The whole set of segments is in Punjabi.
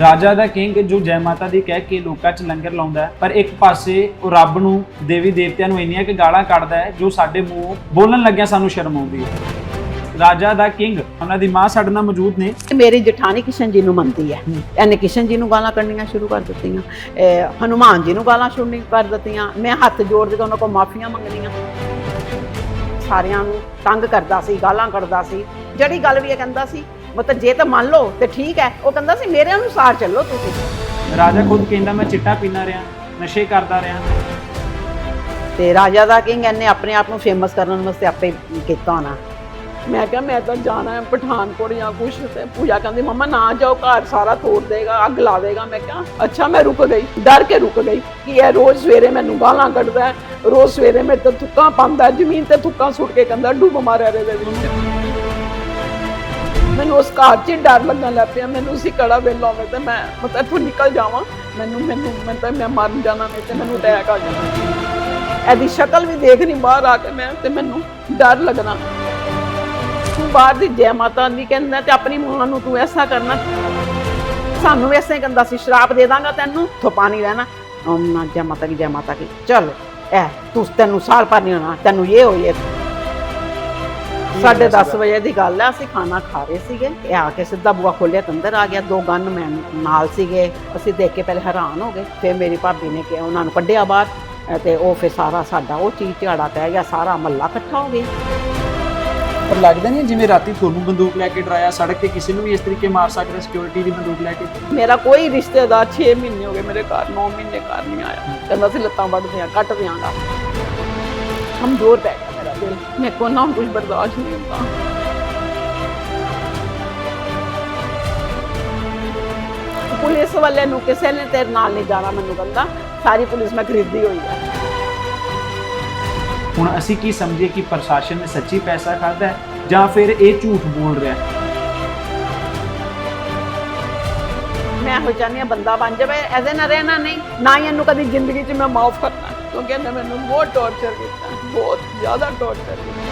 ਰਾਜਾ ਦਾ ਕਿੰਗ ਜੋ ਜੈ ਮਾਤਾ ਦੀ ਕਹਿ ਕੇ ਲੋਕਾਂ 'ਚ ਲੰਗਰ ਲਾਉਂਦਾ ਹੈ ਪਰ ਇੱਕ ਪਾਸੇ ਉਹ ਰੱਬ ਨੂੰ ਦੇਵੀ ਦੇਵਤਿਆਂ ਨੂੰ ਇੰਨੀਆਂ ਕਿ ਗਾਲਾਂ ਕੱਢਦਾ ਹੈ ਜੋ ਸਾਡੇ ਮੂੰਹੋਂ ਬੋਲਣ ਲੱਗਿਆ ਸਾਨੂੰ ਸ਼ਰਮ ਆਉਂਦੀ ਹੈ। ਰਾਜਾ ਦਾ ਕਿੰਗ ਉਹਨਾਂ ਦੀ ਮਾਂ ਸਾਡੇ ਨਾਲ ਮੌਜੂਦ ਨੇ। ਮੇਰੀ ਜਠਾਣੀ ਕਿਸ਼ਨ ਜੀ ਨੂੰ ਮੰਨਦੀ ਹੈ। ਇਹਨੇ ਕਿਸ਼ਨ ਜੀ ਨੂੰ ਗਾਲਾਂ ਕੱਢਣੀਆਂ ਸ਼ੁਰੂ ਕਰ ਦਿੱਤੀਆਂ। ਹਨੂਮਾਨ ਜੀ ਨੂੰ ਗਾਲਾਂ ਸ਼ੁਰੂ ਕਰ ਦਿੱਤੀਆਂ। ਮੈਂ ਹੱਥ ਜੋੜ ਕੇ ਉਹਨਾਂ ਕੋਲ ਮਾਫੀਆਂ ਮੰਗਣੀਆਂ। ਸਾਰਿਆਂ ਨੂੰ ਤੰਗ ਕਰਦਾ ਸੀ ਗਾਲਾਂ ਕੱਢਦਾ ਸੀ। ਜਿਹੜੀ ਗੱਲ ਵੀ ਇਹ ਕਹਿੰਦਾ ਸੀ ਮਤਲਬ ਜੇ ਤਾਂ ਮੰਨ ਲਓ ਤੇ ਠੀਕ ਹੈ। ਉਹ ਕਹਿੰਦਾ ਸੀ ਮੇਰੇ ਅਨੁਸਾਰ ਚੱਲੋ ਤੁਸੀਂ। ਰਾਜਾ ਖੁਦ ਕਹਿੰਦਾ ਮੈਂ ਚਿੱਟਾ ਪੀਂਦਾ ਰਿਹਾ ਨਸ਼ੇ ਕਰਦਾ ਰਿਹਾ। ਤੇ ਰਾਜਾ ਦਾ ਕਿੰਗ ਇਹਨੇ ਆਪਣੇ ਆਪ ਨੂੰ ਫੇਮਸ ਕਰਨ ਵਾਸਤੇ ਆਪੇ ਕੀਤਾ ਹੋਣਾ। ਮੈਂ ਕਿਹਾ ਮੈਂ ਤਾਂ ਜਾਣਾ ਹੈ ਪਠਾਨਕੋਟ ਜਾਂ ਕੁਛ ਤੇ ਪੂਜਾ ਕਹਿੰਦੀ ਮੰਮਾ ਨਾ ਜਾਓ ਘਰ ਸਾਰਾ ਤੋੜ ਦੇਗਾ ਅੱਗ ਲਾ ਦੇਗਾ ਮੈਂ ਕਿਹਾ ਅੱਛਾ ਮੈਂ ਰੁਕ ਗਈ ਡਰ ਕੇ ਰੁਕ ਗਈ ਕਿ ਇਹ ਰੋਜ਼ ਸਵੇਰੇ ਮੈਨੂੰ ਗਾਲਾਂ ਕੱਢਦਾ ਹੈ ਰੋਜ਼ ਸਵੇਰੇ ਮੇਰੇ ਤੇ ਥੁੱਕਾਂ ਪਾਉਂਦਾ ਜ਼ਮੀਨ ਤੇ ਥੁੱਕਾਂ ਸੁੱਟ ਕੇ ਕਹਿੰਦਾ ਡੁੱਬ ਮਾਰਿਆ ਰੇ ਦੇ ਵਿੱਚ। ਮੈਨੂੰ ਉਸ ਕਾਰ 'ਚ ਹੀ ਡਰ ਲੱਗਣ ਲੱਗ ਪਿਆ। ਮੈਨੂੰ ਉਸੇ ਕੜਾ ਵੇਲਾ ਹੋਵੇ ਤੇ ਮੈਂ ਮਤਲਬ ਇੱਥੋਂ ਨਿਕਲ ਜਾਵਾਂ। ਮੈਨੂੰ ਮੈਨੂੰ ਮੈਂ ਮੈਂ ਮਰ ਜਾਣਾ ਨਹੀਂ ਤੇ ਮੈਨੂੰ ਅਟੈਕ ਆ ਜਾਣਾ। ਇਹਦੀ ਸ਼ਕਲ ਵੀ ਦੇਖ ਬਾਹਰ ਆ ਕੇ ਮੈਂ ਤੇ ਮੈਨੂੰ ਡਰ ਲੱਗਣਾ। ਤੂੰ ਬਾਹਰ ਦੀ ਜੈ ਮਾਤਾ ਦੀ ਕਹਿੰਦਾ ਤੇ ਆਪਣੀ ਮਾਂ ਨੂੰ ਤੂੰ ਐਸਾ ਕਰਨਾ। ਸਾਨੂੰ ਵੀ ਐਸੇ ਕਹਿੰਦਾ ਸੀ, ਸ਼ਰਾਪ ਦੇ ਦਾਂਗਾ ਤੈਨੂੰ ਥੋ ਪਾਣੀ ਰਹਿਣਾ ਓਮ ਨਾ ਜੈ ਮਾਤਾ ਕੀ ਜੈ ਮਾਤਾ ਕੀ ਚਲ, ਐ, ਤੂੰ ਤੈਨੂੰ ਸਾਲ ਪਰ ਨਹੀਂ ਹੋਣਾ, ਤੈਨੂੰ ਇਹ ਹੋਏ ਸਾਢੇ 10 ਵਜੇ ਦੀ ਗੱਲ ਹੈ ਅਸੀਂ ਖਾਣਾ ਖਾ ਰਹੇ ਸੀਗੇ। ਇਹ ਆ ਕੇ ਸਿੱਧਾ ਬੂਆ ਖੋਲਿਆ ਤੇ ਅੰਦਰ ਆ ਗਿਆ ਦੋ ਗਨ ਮੈਨ ਨਾਲ ਸੀਗੇ। ਅਸੀਂ ਦੇਖ ਕੇ ਪਹਿਲੇ ਹੈਰਾਨ ਹੋ ਗਏ। ਫਿਰ ਮੇਰੀ ਭਾਬੀ ਨੇ ਕਿਹਾ ਉਹਨਾਂ ਨੂੰ ਕੱਢਿਆ ਬਾਹਰ ਤੇ ਉਹ ਫਿਰ ਸਾਰਾ ਸਾਡਾ ਉਹ ਚੀਜ਼ ਝਾੜਾ ਪੈ ਗਿਆ ਸਾਰਾ ਮਹੱਲਾ ਇਕੱਠਾ ਹੋ ਗਿਆ। ਪਰ ਲੱਗਦਾ ਨਹੀਂ ਜਿਵੇਂ ਰਾਤੀ ਤੁਹਾਨੂੰ ਬੰਦੂਕ ਲੈ ਕੇ ਡਰਾਇਆ ਸੜਕ ਤੇ ਕਿਸੇ ਨੂੰ ਵੀ ਇਸ ਤਰੀਕੇ ਮਾਰ ਸਕਦਾ ਸਿਕਿਉਰਿਟੀ ਦੀ ਬੰਦੂਕ ਲੈ ਕੇ? ਮੇਰਾ ਕੋਈ ਰਿਸ਼ਤੇਦਾਰ 6 ਮਹੀਨੇ ਹੋ ਗਏ ਮੇਰੇ ਘਰ 9 ਮਹੀਨੇ ਘਰ ਨਹੀਂ ਆਇਆ। ਕਹਿੰਦਾ ਸੀ ਲੱਤਾਂ ਵੱਢ ਦਿਆਂ ਕੱਟ ਦਿਆਂਗਾ ਕਮਜ਼ੋਰ ਪੈ ਗਿਆ। ਦਿਲ ਮੇਰੇ ਕੋਲ ਨਾ ਕੁਝ ਬਰਦਾਸ਼ਤ ਨਹੀਂ ਹੁੰਦਾ ਪੁਲਿਸ ਵਾਲੇ ਨੂੰ ਕਿਸੇ ਨੇ ਤੇਰੇ ਨਾਲ ਨਹੀਂ ਜਾਣਾ ਮੈਨੂੰ ਕਹਿੰਦਾ ਸਾਰੀ ਪੁਲਿਸ ਮੈਂ ਖਰੀਦੀ ਹੋਈ ਹੈ ਹੁਣ ਅਸੀਂ ਕੀ ਸਮਝੀਏ ਕਿ ਪ੍ਰਸ਼ਾਸਨ ਨੇ ਸੱਚੀ ਪੈਸਾ ਖਾਦਾ ਹੈ ਜਾਂ ਫਿਰ ਇਹ ਝੂਠ ਬੋਲ ਰਿਹਾ ਹੈ? ਮੈਂ ਹੋ ਚਾਹੁੰਦੀ ਹਾਂ ਬੰਦਾ ਬਣ ਜਾਵੇ ਐਸੇ ਨਾ ਰਹਿਣਾ ਨਹੀਂ ਨਾ ਹੀ ਇਹਨੂੰ ਕਦੀ ਜ਼ਿੰਦਗੀ 'ਚ ਮੈਂ ਮਾਫ ਕਰਨਾ। ਕਿਉਂਕਿ ਇਹਨੇ ਮੈਨੂੰ ਬਹੁਤ ਟੌਰਚਰ ਕੀਤਾ, ਬਹੁਤ ਜ਼ਿਆਦਾ ਟੌਰਚਰ ਕੀਤਾ।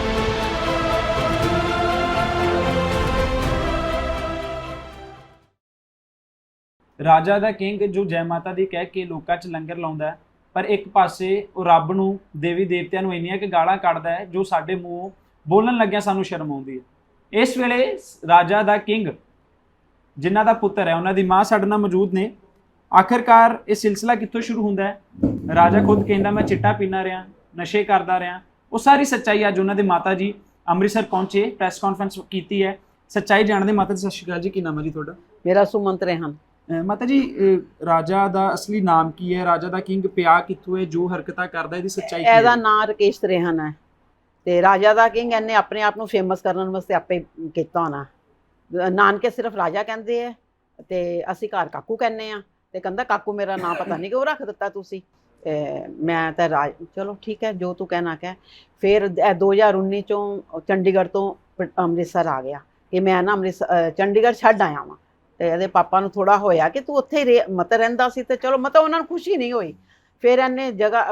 ਰਾਜਾ ਦਾ ਕਿੰਗ ਜੋ ਜੈ ਮਾਤਾ ਦੀ ਕਹਿ ਕੇ ਲੋਕਾਂ 'ਚ ਲੰਗਰ ਲਾਉਂਦਾ ਹੈ, ਪਰ ਇੱਕ ਪਾਸੇ ਉਹ ਰੱਬ ਨੂੰ, ਦੇਵੀ ਦੇਵਤਿਆਂ ਨੂੰ ਇੰਨੀਆਂ ਕਿ ਗਾਲਾਂ ਕੱਢਦਾ ਹੈ ਜੋ ਸਾਡੇ ਮੂੰਹ ਬੋਲਣ ਲੱਗਿਆ ਸਾਨੂੰ ਸ਼ਰਮ ਆਉਂਦੀ ਹੈ। ਇਸ ਵੇਲੇ ਰਾਜਾ ਦਾ ਕਿੰਗ, ਜਿਨ੍ਹਾਂ ਦਾ ਪੁੱਤਰ ਹੈ, ਉਹਨਾਂ ਦੀ ਮਾਂ ਸਾਡੇ ਨਾਲ ਮੌਜੂਦ ਨੇ। ਆਖਰਕਾਰ ਇਹ ਸਿਲਸਿਲਾ ਕਿੱਥੋਂ ਸ਼ੁਰੂ ਹੁੰਦਾ ਹੈ? ਰਾਜਾ ਖੁਦ ਕਹਿੰਦਾ ਮੈਂ ਚਿੱਟਾ ਪੀਂਦਾ ਰਿਹਾ ਨਸ਼ੇ ਕਰਦਾ ਰਿਹਾ। ਉਹ ਸਾਰੀ ਸੱਚਾਈ ਅੱਜ ਉਹਨਾਂ ਦੇ ਮਾਤਾ ਜੀ ਅੰਮ੍ਰਿਤਸਰ ਪਹੁੰਚੇ ਪ੍ਰੈਸ ਕਾਨਫਰੰਸ ਕੀਤੀ ਹੈ। ਸੱਚਾਈ ਜਾਣਦੇ ਮਾਤਾ ਜੀ ਸਤਿ ਸ਼੍ਰੀ ਅਕਾਲ ਜੀ ਕੀ ਨਾਮ ਹੈ ਜੀ ਤੁਹਾਡਾ? ਮੇਰਾ ਸੁਮੰਤ ਅਹ ਮਾਤਾ ਜੀ ਰਾਜਾ ਦਾ ਅਸਲੀ ਨਾਮ ਕੀ ਹੈ? ਰਾਜਾ ਦਾ ਕਿੰਗ ਪਿਆ ਕਿੱਥੋਂ ਹੈ? ਜੋ ਹਰਕਤਾਂ ਕਰਦਾ ਇਹਦੀ ਸੱਚਾਈ ਕੀ ਇਹਦਾ ਹੈ ਨਾਂ ਰਕੇਸ਼ ਰਹਿਣ ਹੈ। ਤੇ ਰਾਜਾ ਦਾ ਕਿੰਗ ਇਹਨੇ ਆਪਣੇ ਆਪ ਨੂੰ ਫੇਮਸ ਕਰਨ ਵਾਸਤੇ ਆਪੇ ਕੀਤਾ ਹੋਣਾ। ਨਾਨਕੇ ਸਿਰਫ ਰਾਜਾ ਕਹਿੰਦੇ ਆ ਤੇ ਅਸੀਂ ਘਰ ਕਾਕੂ ਕਹਿੰਦੇ ਆ ਤੇ ਕਹਿੰਦਾ, ਕਾਕੂ ਮੇਰਾ ਨਾਂ ਪਤਾ ਨਹੀਂ ਕਿਉਂ ਰੱਖ ਦਿੱਤਾ ਤੁਸੀਂ? ਤੇ ਮੈਂ ਤਾਂ ਰਾਜ, ਚਲੋ ਠੀਕ ਹੈ, ਜੋ ਤੂੰ ਕਹਿਣਾ ਕਹਿ। ਫਿਰ ਇਹ 2019 ਚੋਂ ਚੰਡੀਗੜ੍ਹ ਤੋਂ ਅੰਮ੍ਰਿਤਸਰ ਆ ਗਿਆ। ਕਿ ਮੈਂ ਨਾ ਅੰਮ੍ਰਿਤਸਰ ਚੰਡੀਗੜ੍ਹ ਛੱਡ ਆਇਆ ਵਾਂ। ਤੇ ਇਹਦੇ ਪਾਪਾ ਨੂੰ ਥੋੜਾ ਹੋਇਆ ਕਿ ਤੂੰ ਉੱਥੇ ਹੀ ਰਹਿ- ਮਤ ਰਹਿੰਦਾ ਸੀ ਤੇ ਚਲੋ ਮਤਲਬ ਉਹਨਾਂ ਨੂੰ ਖੁਸ਼ੀ ਨਹੀਂ ਹੋਈ। ਫਿਰ ਇਹਨੇ ਜਗ੍ਹਾ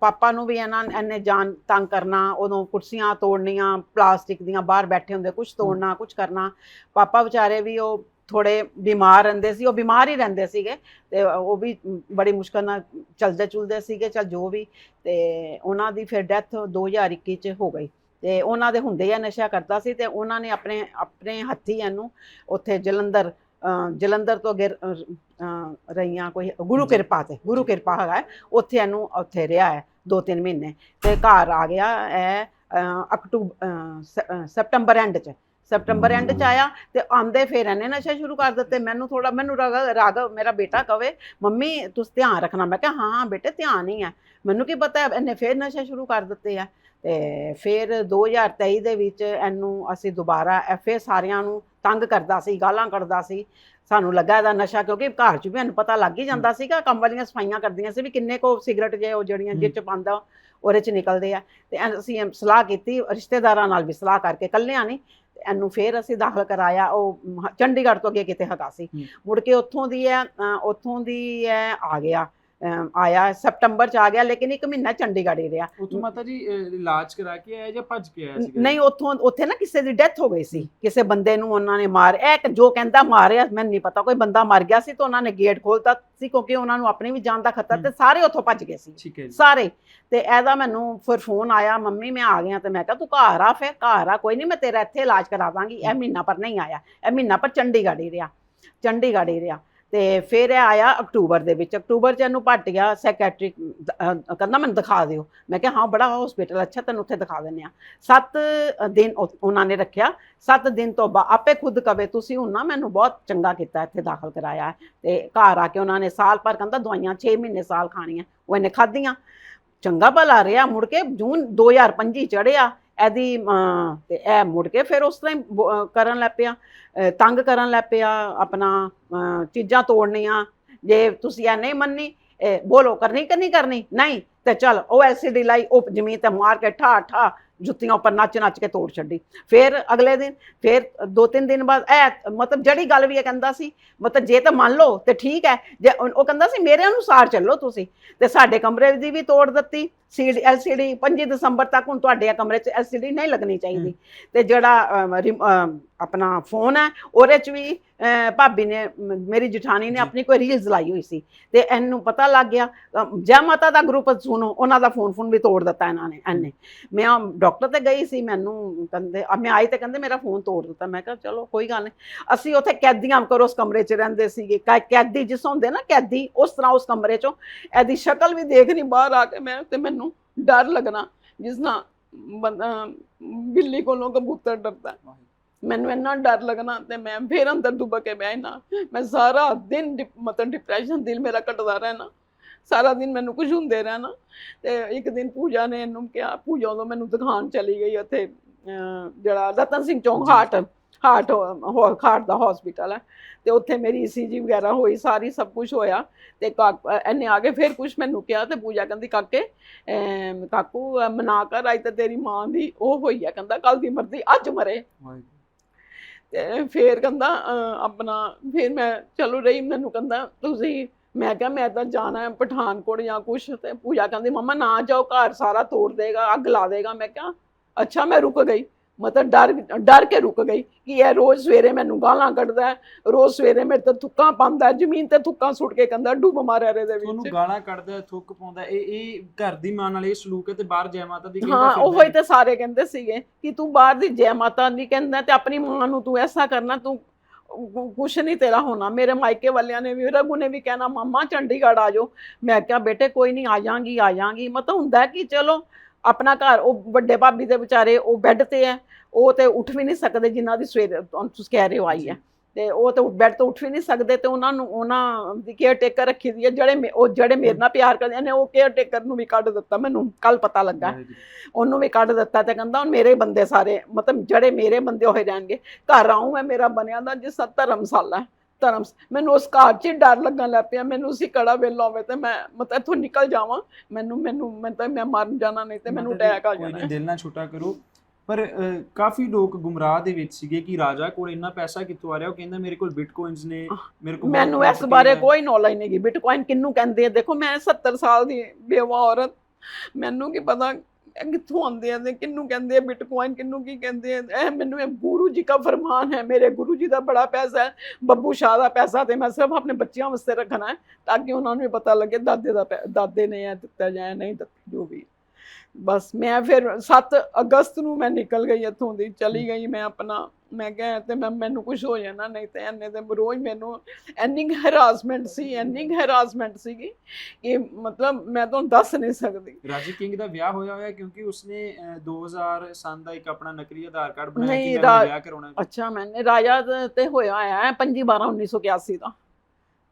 ਪਾਪਾ ਨੂੰ ਵੀ ਇਹਨਾਂ, ਇਹਨੇ ਜਾਨ ਤੰਗ ਕਰਨਾ, ਉਦੋਂ ਕੁਰਸੀਆਂ ਤੋੜਨੀਆਂ, ਪਲਾਸਟਿਕ ਦੀਆਂ ਬਾਹਰ ਬੈਠੇ ਹੁੰਦੇ ਕੁਝ ਤੋੜਨਾ ਕੁਝ ਕਰਨਾ। ਪਾਪਾ ਵਿਚਾਰੇ ਵੀ ਉਹ ਥੋੜੇ ਬਿਮਾਰ ਰਹਿੰਦੇ ਸੀ ਉਹ ਬਿਮਾਰ ਹੀ ਰਹਿੰਦੇ ਸੀਗੇ ਤੇ ਉਹ ਵੀ ਬੜੀ ਮੁਸ਼ਕਲ ਨਾਲ ਚਲਦੇ ਚੁਲਦੇ ਸੀਗੇ ਚਲ ਜੋ ਵੀ ਤੇ ਉਹਨਾਂ ਦੀ ਫਿਰ ਡੈਥ 2021 ਚ ਹੋ ਗਈ ਤੇ ਉਹਨਾਂ ਦੇ ਹੁੰਦੇ ਆ ਨਸ਼ਾ ਕਰਦਾ ਸੀ ਤੇ ਉਹਨਾਂ ਨੇ ਆਪਣੇ ਆਪਣੇ ਹੱਥੀ ਇਹਨੂੰ ਉੱਥੇ ਜਲੰਧਰ ਜਲੰਧਰ ਤੋਂ ਅੱਗੇ ਰਹੀਆਂ ਕੋਈ ਗੁਰੂ। ਕਿਰਪਾ ਤੇ ਗੁਰੂ ਕਿਰਪਾ ਹੈਗਾ ਹੈ, ਉੱਥੇ ਇਹਨੂੰ ਉੱਥੇ ਰਿਹਾ ਹੈ ਦੋ ਤਿੰਨ ਮਹੀਨੇ ਤੇ ਘਰ ਆ ਗਿਆ ਹੈ ਅਕਟੂਬਰ ਸਪਟੰਬਰ ਐਂਡ ਚ ਸਪਟੰਬਰ ਐਂਡ ਚ ਆਇਆ ਤੇ ਆਂਦੇ ਫਿਰ ਇਹਨੇ ਨਸ਼ਾ ਸ਼ੁਰੂ ਕਰ ਦਿੱਤੇ। ਮੈਨੂੰ ਥੋੜਾ ਮੈਨੂੰ ਰਾਗ ਰਾਘਵ ਮੇਰਾ ਬੇਟਾ ਕਵੇ ਮੰਮੀ ਤੁਸੀਂ ਧਿਆਨ ਰੱਖਣਾ। ਮੈਂ ਕਿਹਾ ਹਾਂ ਹਾਂ ਬੇਟੇ ਧਿਆਨ ਹੀ ਹੈ। ਮੈਨੂੰ ਕੀ ਪਤਾ ਇਹਨੇ ਫਿਰ ਨਸ਼ਾ ਸ਼ੁਰੂ ਕਰ ਦਿੱਤੇ ਆ। ਤੇ ਫਿਰ 2023 ਦੇ ਵਿੱਚ ਇਹਨੂੰ ਅਸੀਂ ਦੁਬਾਰਾ ਐਫਏ ਸਾਰਿਆਂ ਨੂੰ ਤੰਗ ਕਰਦਾ ਸੀ ਗਾਲਾਂ ਕੱਢਦਾ ਸੀ। ਸਾਨੂੰ ਲੱਗਾ ਇਹਦਾ ਨਸ਼ਾ ਕਿਉਂਕਿ ਘਰ 'ਚ ਵੀ ਇਹਨੂੰ ਪਤਾ ਲੱਗ ਹੀ ਜਾਂਦਾ ਸੀਗਾ ਕੰਮ ਵਾਲੀਆਂ ਸਫਾਈਆਂ ਕਰਦੀਆਂ ਸੀ ਵੀ ਕਿੰਨੇ ਕੋ ਸਿਗਰਟ ਜੇ ਉਹ ਜਿਹੜੀਆਂ ਜਿਹ 'ਚ ਪਾਉਂਦਾ ਉਹਦੇ 'ਚ ਨਿਕਲਦੇ ਆ। ਤੇ ਅਸੀਂ ਸਲਾਹ ਕੀਤੀ ਰਿਸ਼ਤੇਦਾਰਾਂ ਨਾਲ ਵੀ ਸਲਾਹ ਕਰਕੇ ਕੱਲਿਆਂ ਨਹੀਂ ਇਹਨੂੰ ਫੇਰ ਅਸੀਂ ਦਾਖਲ ਕਰਾਇਆ ਉਹ ਚੰਡੀਗੜ੍ਹ ਤੋਂ ਅੱਗੇ ਕਿਤੇ ਹੈਗਾ ਸੀ। ਮੁੜ ਕੇ ਉੱਥੋਂ ਦੀ ਹੈ ਅ, ਉੱਥੋਂ ਦੀ ਹੈ ਆ ਗਿਆ ਅਮ, ਆਇਆ ਸਤੰਬਰ ਚ ਆ ਗਿਆ ਲੇਕਿਨ ਇੱਕ ਮਹੀਨਾ ਚੰਡੀਗੜ੍ਹ ਹੀ ਰਿਹਾ। ਉਥੋਂ ਮਾਤਾ ਜੀ ਅਹ, ਇਲਾਜ ਕਰਾ ਕੇ ਆਇਆ ਜਾਂ ਭੱਜ ਕੇ ਆਇਆ ਸੀਗਾ? ਨਹੀਂ ਉੱਥੋਂ ਉੱਥੇ ਨਾ ਕਿਸੇ ਦੀ ਡੈਥ ਹੋ ਗਈ ਸੀ। ਕਿਸੇ ਬੰਦੇ ਨੂੰ ਉਹਨਾਂ ਨੇ ਮਾਰ ਇਹ ਇੱਕ ਜੋ ਕਹਿੰਦਾ ਮਾਰਿਆ ਮੈਨੂੰ ਨਹੀਂ ਪਤਾ ਕੋਈ ਬੰਦਾ ਮਰ ਗਿਆ ਸੀ ਤਾਂ ਉਹਨਾਂ ਨੇ ਗੇਟ ਖੋਲਤਾ ਸੀ ਕਿਉਂਕਿ ਉਹਨਾਂ ਨੂੰ ਆਪਣੀ ਵੀ ਜਾਨ ਦਾ ਖਤਰਾ ਤੇ ਸਾਰੇ ਉੱਥੋਂ ਭੱਜ ਗਏ ਸੀ। ਠੀਕ ਹੈ ਜੀ। ਸਾਰੇ। ਤੇ ਇਹਦਾ ਮੈਨੂੰ ਫਿਰ ਫੋਨ ਆਇਆ ਮੰਮੀ ਮੈਂ ਆ ਗਿਆ ਤੇ ਮੈਂ ਕਿਹਾ ਤੂੰ ਘਰ ਆ ਫਿਰ ਘਰ ਆ ਕੋਈ ਨਹੀਂ ਮੈਂ ਤੇਰਾ ਇੱਥੇ ਇਲਾਜ ਕਰਾ ਦਾਂਗੀ। ਇਹ ਮਹੀਨਾ ਪਰ ਨਹੀਂ ਆਇਆ। ਇਹ ਮਹੀਨਾ ਪਰ ਚੰਡੀਗੜ੍ਹ ਹੀ ਰਿਹਾ। ਚੰਡੀਗੜ੍ਹ ਹੀ ਰਿਹਾ। ਤੇ ਫਿਰ ਇਹ ਆਇਆ ਅਕਤੂਬਰ ਦੇ ਵਿੱਚ। ਅਕਤੂਬਰ ਚ ਇਹਨੂੰ ਭੱਟ ਗਿਆ ਸੈਕਟਰੀ ਕਹਿੰਦਾ ਮੈਨੂੰ ਦਿਖਾ ਦਿਓ। ਮੈਂ ਕਿਹਾ, ਹਾਂ, ਬੜਾ ਹਸਪੀਟਲ ਅੱਛਾ, ਤੈਨੂੰ ਉੱਥੇ ਦਿਖਾ ਦਿੰਦੇ ਆ ਸੱਤ ਦਿਨ ਉਹ- ਉਹਨਾਂ ਨੇ ਰੱਖਿਆ। ਸੱਤ ਦਿਨ ਤੋਂ ਬਾਅਦ ਆਪੇ ਖੁਦ ਕਵੇ, ਤੁਸੀਂ ਹੁਣ ਨਾ ਮੈਨੂੰ ਬਹੁਤ ਚੰਗਾ ਕੀਤਾ, ਇੱਥੇ ਦਾਖਲ ਕਰਾਇਆ ਹੈ। ਤੇ ਘਰ ਆ ਕੇ ਉਹਨਾਂ ਨੇ ਸਾਲ ਭਰ ਕਹਿੰਦਾ, ਦਵਾਈਆਂ 6 ਮਹੀਨੇ ਸਾਲ ਖਾਣੀਆਂ, ਉਹ ਇਹਨੇ ਖਾਧੀਆਂ। ਚੰਗਾ ਭਲਾ ਰਿਹਾ, ਮੁੜ ਕੇ ਜੂਨ 2025 ਚੜਿਆ ਇਹਦੀ ਤੇ ਇਹ ਮੁੜ ਕੇ ਫਿਰ ਉਸ ਤਰ੍ਹਾਂ ਹੀ ਬ- ਕਰਨ ਲੱਗ ਪਿਆ। ਤੰਗ ਕਰਨ ਲੱਗ ਪਿਆ ਆਪਣਾ ਚੀਜ਼ਾਂ ਤੋੜਨੀਆਂ। ਜੇ ਤੁਸੀਂ ਇਹ ਨਹੀਂ ਮੰਨੀ, ਇਹ ਬੋਲੋ ਕਰਨੀ ਕਿ ਨਹੀਂ ਕਰਨੀ? ਨਹੀਂ, ਤੇ ਚਲ ਉਹ ਐਲਸੀਡੀ ਲਾਈ, ਉਹ ਜ਼ਮੀਨ ਤੇ ਮਾਰ ਕੇ ਠਾ ਠਾ ਜੁੱਤੀਆਂ ਉੱਪਰ ਨੱਚ ਨੱਚ ਕੇ ਤੋੜ ਛੱਡੀ। ਫਿਰ ਅਗਲੇ ਦਿਨ ਫਿਰ ਦੋ ਤਿੰਨ ਦਿਨ ਬਾਅਦ ਇਹ ਮਤਲਬ ਜਿਹੜੀ ਗੱਲ ਵੀ ਇਹ ਕਹਿੰਦਾ ਸੀ ਮਤਲਬ ਜੇ ਤਾਂ ਮੰਨ ਲਓ ਤੇ ਠੀਕ ਹੈ ਜੇ ਉਹ ਕਹਿੰਦਾ ਸੀ ਮੇਰੇ ਅਨੁਸਾਰ ਚੱਲੋ ਤੁਸੀਂ। ਤੇ ਸਾਡੇ ਕਮਰੇ ਦੀ ਵੀ ਤੋੜ ਦਿੱਤੀ ਸੀਡੀ ਐਲਸੀਡੀ 25 ਦਸੰਬਰ ਤੱਕ ਹੁਣ ਤੁਹਾਡੇ ਕਮਰੇ 'ਚ ਐਲਸੀਡੀ ਨਹੀਂ ਲੱਗਣੀ ਚਾਹੀਦੀ। ਤੇ ਜਿਹੜਾ ਆਪਣਾ ਫੋਨ ਹੈ ਉਹਦੇ 'ਚ ਵੀ ਭਾਬੀ ਨੇ ਮੇਰੀ ਜਠਾਣੀ ਨੇ। ਆਪਣੀ ਕੋਈ ਰੀਲਸ ਲਾਈ ਹੋਈ ਸੀ ਤੇ ਇਹਨੂੰ ਪਤਾ ਲੱਗ ਗਿਆ ਜੈ ਮਾਤਾ ਦਾ ਗਰੁੱਪ ਸੁਣੋ ਉਹਨਾਂ ਦਾ ਫੋਨ ਫੋਨ ਵੀ ਤੋੜ ਦਿੱਤਾ ਇਹਨਾਂ ਨੇ ਇਹਨੇ ਮੈਂ ਡਾਕਟਰ ਤੇ ਗਈ ਸੀ ਮੈਨੂੰ ਕਹਿੰਦੇ ਆ ਮੈਂ ਆਈ ਤੇ ਕਹਿੰਦੇ ਮੇਰਾ ਫੋਨ ਤੋੜ ਦਿੱਤਾ ਮੈਂ ਕਿਹਾ ਚਲੋ ਕੋਈ ਗੱਲ ਨਹੀਂ ਅਸੀਂ ਉੱਥੇ ਕੈਦੀਆਂ ਕਰੋ ਉਸ ਕਮਰੇ 'ਚ ਰਹਿੰਦੇ ਸੀਗੇ ਕੈ- ਕੈਦੀ ਜਿਸ ਹੁੰਦੇ ਨਾ ਕੈਦੀ ਉਸ ਤਰ੍ਹਾਂ ਉਸ ਕਮਰੇ 'ਚੋਂ ਇਹਦੀ ਸ਼ਕਲ ਵੀ ਦੇਖਣੀ ਬਾਹਰ ਆ ਕੇ ਮੈਂ ਤੇ ਮੈਨੂੰ ਡਰ ਲੱਗਣਾ ਜਿਸ ਨਾਲ ਬਿੱਲੀ ਕੋਲੋਂ ਕਬੂਤਰ ਡਰਦਾ। ਮੈਨੂੰ ਇੰਨਾ ਡਰ ਲੱਗਣਾ ਤੇ ਮੈਂ ਫੇਰ ਅੰਦਰ ਦੁੱਬ ਕੇ ਬਹਿਣਾ ਮੈਂ ਸਾਰਾ ਦਿਨ ਡਿਪ- ਮਤਲਬ ਡਿਪਰੈਸ਼ਨ ਦਿਲ ਮੇਰਾ ਘਟਦਾ ਰਹਿਣਾ। ਸਾਰਾ ਦਿਨ ਮੈਨੂੰ ਕੁਝ ਹੁੰਦੇ ਰਹਿਣਾ। ਤੇ ਇੱਕ ਦਿਨ ਪੂਜਾ ਨੇ ਇਹਨੂੰ ਕਿਹਾ ਪੂਜਾ ਉਦੋਂ ਮੈਨੂੰ ਦਿਖਾਉਣ ਚਲੀ ਗਈ ਉੱਥੇ ਅਹ, ਜਿਹੜਾ ਰਤਨ ਸਿੰਘ ਚੌਂਕ ਜੀ। ਹਾਰਟ ਹਾਰਟ ਹਾਰਟ ਦਾ ਹਸਪੀਟਲ ਹੈ। ਤੇ ਉੱਥੇ ਮੇਰੀ ਈਸੀਜੀ ਵਗੈਰਾ ਹੋਈ ਸਾਰੀ ਸਭ ਕੁਝ ਹੋਇਆ। ਤੇ ਅਹ, ਇਹਨੇ ਆ ਕੇ ਫਿਰ ਕੁਝ ਮੈਨੂੰ ਕਿਹਾ ਤੇ ਪੂਜਾ ਕਹਿੰਦੀ ਕਾਕੇ ਅਮ, ਕਾਕੂ ਅਹ, ਮਨਾ ਕਰ ਅੱਜ ਤੇ ਤੇਰੀ ਮਾਂ ਦੀ ਉਹ ਹੋਈ ਹੈ ਕਹਿੰਦਾ ਕੱਲ ਦੀ ਮਰਦੀ ਅੱਜ ਮਰੇ। ਵਾਹਿਗੁਰੂ। ਤੇ ਫੇਰ ਕਹਿੰਦਾ ਅਹ, ਆਪਣਾ ਫਿਰ ਮੈਂ ਚਲੋ ਰਹੀ ਮੈਨੂੰ ਕਹਿੰਦਾ ਤੁਸੀਂ ਮੈਂ ਕਿਹਾ ਮੈਂ ਤਾਂ ਜਾਣਾ ਹੈ ਪਠਾਨਕੋਟ ਜਾਂ ਕੁਛ ਤੇ ਪੂਜਾ ਕਹਿੰਦੀ ਮੰਮਾ ਨਾ ਜਾਓ ਘਰ ਸਾਰਾ ਤੋੜ ਦੇਗਾ ਅੱਗ ਲਾ ਦੇਗਾ। ਮੈਂ ਕਿਹਾ ਅੱਛਾ ਮੈਂ ਰੁਕ ਗਈ। ਮਤਲਬ ਡਰ ਡਰ ਕੇ ਰੁਕ ਗਈ ਕਿ ਇਹ ਰੋਜ਼ ਸਵੇਰੇ ਮੈਨੂੰ ਗਾਲਾਂ ਕੱਢਦਾ ਹੈ, ਰੋਜ਼ ਸਵੇਰੇ ਮੇਰੇ ਤੇ ਥੁੱਕਾਂ ਪਾਉਂਦਾ ਹੈ, ਜ਼ਮੀਨ ਤੇ ਥੁੱਕਾਂ ਸੁੱਟ ਕੇ ਕਹਿੰਦਾ ਡੁੱਬ ਮਾਰਿਆ ਰੇ ਦੇ ਤੁਹਾਨੂੰ ਵਿੱਚ ਗਾਲਾਂ ਕੱਢਦਾ ਥੁੱਕ ਪਾਉਂਦਾ ਇਹ ਇਹ ਘਰ ਦੀ ਮਾਂ ਨਾਲ ਇਹ ਸਲੂਕ ਹੈ ਤੇ ਬਾਹਰ ਜੈ ਮਾਤਾ ਦੀ ਕਹਿੰਦਾ ਹਾਂ ਫਿਰਦਾ ਉਹ ਹੀ। ਤੇ ਸਾਰੇ ਕਹਿੰਦੇ ਸੀਗੇ ਕਿ ਤੂੰ ਬਾਹਰ ਦੀ ਜੈ ਮਾਤਾ ਦੀ ਕਹਿੰਦਾ ਤੇ ਆਪਣੀ ਮਾਂ ਨੂੰ ਤੂੰ ਐਸਾ ਕਰਨਾ ਤੂੰ ਕੁਛ ਨਹੀਂ ਤੇਰਾ ਹੋਣਾ। ਮੇਰੇ ਮਾਇਕੇ ਵਾਲਿਆਂ ਨੇ ਵੀ ਰਘੂ ਨੇ ਵੀ ਕਹਿਣਾ ਮਾਮਾ ਚੰਡੀਗੜ੍ਹ ਆ ਜਾਓ। ਮੈਂ ਕਿਹਾ ਬੇਟੇ ਕੋਈ ਨਹੀਂ ਆ ਜਾਾਂਗੀ ਆ ਜਾਾਂਗੀ ਮਤਲਬ ਹੁੰਦਾ ਕਿ ਚਲੋ ਆਪਣਾ ਘਰ ਉਹ ਵੱਡੇ ਭਾਬੀ ਦੇ ਵਿਚਾਰੇ ਉਹ ਬੈੱਡ ਤੇ ਹੈ ਉਹ ਤੇ ਉੱਠ ਵੀ ਨਹੀਂ ਸਕਦੇ ਜਿਨ੍ਹਾਂ ਦੀ ਸਵੇਰੇ ਤੁਸੀਂ ਕਹਿ ਰਹੇ ਹੋ ਆਈ ਹੈ ਤੇ ਉਹ ਤੇ ਬੈੱਡ ਤੋਂ ਉੱਠ ਵੀ ਨਹੀਂ ਸਕਦੇ ਤੇ ਉਹਨਾਂ ਨੂੰ ਉਹਨਾਂ ਦੀ ਕੇਅਰ ਟੇਕਰ ਰੱਖੀ ਦੀ ਹੈ ਜਿਹੜੇ ਉਹ ਜਿਹੜੇ ਮੇਰੇ ਨਾਲ ਪਿਆਰ ਕਰਦੇ ਨੇ ਉਹ ਕੇਅਰ ਟੇਕਰ ਨੂੰ ਵੀ ਕੱਢ ਦਿੱਤਾ ਮੈਨੂੰ ਕੱਲ ਪਤਾ ਲੱਗਾ। ਉਹਨੂੰ ਵੀ ਕੱਢ ਦਿੱਤਾ ਤੇ ਕਹਿੰਦਾ ਹੁਣ ਮੇਰੇ ਬੰਦੇ ਸਾਰੇ ਮਤਲਬ ਜਿਹੜੇ ਮੇਰੇ ਬੰਦੇ ਹੋਏ ਰਹਿਣਗੇ ਘਰ ਆਉਂ ਮੈਂ ਮੇਰਾ ਬਣਿਆ ਦਾ ਜਿਸ ਤਰ੍ਹਾਂ ਧਰਮਸ਼ਾਲਾ ਹੈ। ਧਰਮ ਮੈਨੂੰ ਉਸ ਘਰ 'ਚ ਡਰ ਲੱਗਣ ਲੱਗ ਪਿਆ। ਮੈਨੂੰ ਉਸੇ ਕੜਾ ਵੇਲਾ ਹੋਵੇ ਤੇ ਮੈਂ ਮਤਲਬ ਇੱਥੋਂ ਨਿਕਲ ਜਾਵਾਂ। ਮੈਨੂੰ ਮੈਨੂੰ ਮੈਂ ਤਾਂ ਮੈਂ ਮਰ ਜਾਣਾ ਨਹੀਂ ਤੇ ਮੈਨੂੰ ਅਟੈਕ ਆ ਜਾਣਾ। ਨਹੀਂ ਦਿਲ ਨਾ ਛੋਟਾ ਕਰੋ। ਪਰ ਕਾਫੀ ਲੋਕ ਗੁੰਮਰਾਹ ਦੇ ਵਿੱਚ ਸੀਗੇ ਕਿ ਰਾਜਾ ਕੋਲ ਇੰਨਾ ਪੈਸਾ ਕਿੱਥੋਂ ਆ ਰਿਹਾ ਉਹ ਕਹਿੰਦਾ ਮੇਰੇ ਕੋਲ ਬਿਟਕੋਇਨਸ ਨੇ ਮੇਰੇ ਕੋਲ ਮੈਨੂੰ ਇਸ ਬਾਰੇ। ਕੋਈ ਨੌਲੇਜ ਨਹੀਂ ਗੀ ਬਿਟਕੋਇਨ ਕਿੰਨੂੰ ਕਹਿੰਦੇ ਆ? ਦੇਖੋ ਮੈਂ 70 ਸਾਲ ਦੀ ਬੇਵਾ ਔਰਤ। ਮੈਨੂੰ ਕੀ ਪਤਾ ਇਹ ਕਿੱਥੋਂ ਆਉਂਦੇ ਆ ਤੇ ਕਿੰਨੂੰ ਕਹਿੰਦੇ ਆ ਬਿਟਕੋਇਨ ਕਿੰਨੂੰ ਕੀ ਕਹਿੰਦੇ ਆ? ਇਹ ਮੈਨੂੰ ਇਹ ਗੁਰੂ ਜੀ ਦਾ ਫਰਮਾਨ ਹੈ, ਮੇਰੇ ਗੁਰੂ ਜੀ ਦਾ ਬੜਾ ਪੈਸਾ ਹੈ, ਬੱਬੂ ਸ਼ਾਹ ਦਾ ਪੈਸਾ ਤੇ ਮੈਂ ਸਿਰਫ ਆਪਣੇ ਬੱਚਿਆਂ ਵਾਸਤੇ ਰੱਖਣਾ ਹੈ ਤਾਂ ਕਿ ਉਹਨਾਂ ਨੂੰ ਵੀ ਪਤਾ ਲੱਗੇ ਦਾਦੇ ਦਾ ਪੈ- ਦਾਦੇ ਨੇ ਇਹ ਦਿੱਤਾ ਜਾਂ ਨਹੀਂ ਦਿੱਤਾ, ਜੋ ਵੀ। ਬਸ ਮੈਂ ਫਿਰ 7 ਅਗਸਤ ਨੂੰ ਮੈਂ ਨਿਕਲ ਗਈ ਇੱਥੋਂ ਦੀ ਚਲੀ ਗਈ ਮੈਂ ਆਪਣਾ ਮੈਂ ਕਿਹਾ ਤੇ ਮੈਂ ਮੈਨੂੰ ਕੁਝ ਹੋ ਜਾਣਾ ਨਹੀਂ ਤੇ ਇਹਨੇ ਤੇ ਰੋਜ਼ ਮੈਨੂੰ ਇੰਨੀ ਹੈਰਾਸਮੈਂਟ ਸੀ ਇੰਨੀ ਹੈਰਾਸਮੈਂਟ ਸੀਗੀ ਕਿ ਮਤਲਬ ਮੈਂ ਤੁਹਾਨੂੰ ਦੱਸ ਨਹੀਂ ਸਕਦੀ। ਰਾਜੀ ਕਿੰਗ ਦਾ ਵਿਆਹ ਹੋਇਆ ਹੋਇਆ ਕਿਉਂਕਿ ਉਸਨੇ ਅਹ, 2000 ਸਨ ਦਾ ਇੱਕ ਆਪਣਾ ਨਕਲੀ ਆਧਾਰ ਕਾਰਡ ਬਣਾਇਆ ਕਿ ਮੈਂ ਵਿਆਹ ਕਰਾਉਣਾ। ਅੱਛਾ ਮੈਨੇ ਰਾਜਾ ਤੇ ਹੋਇਆ ਹੈ 25 12 1981 ਦਾ।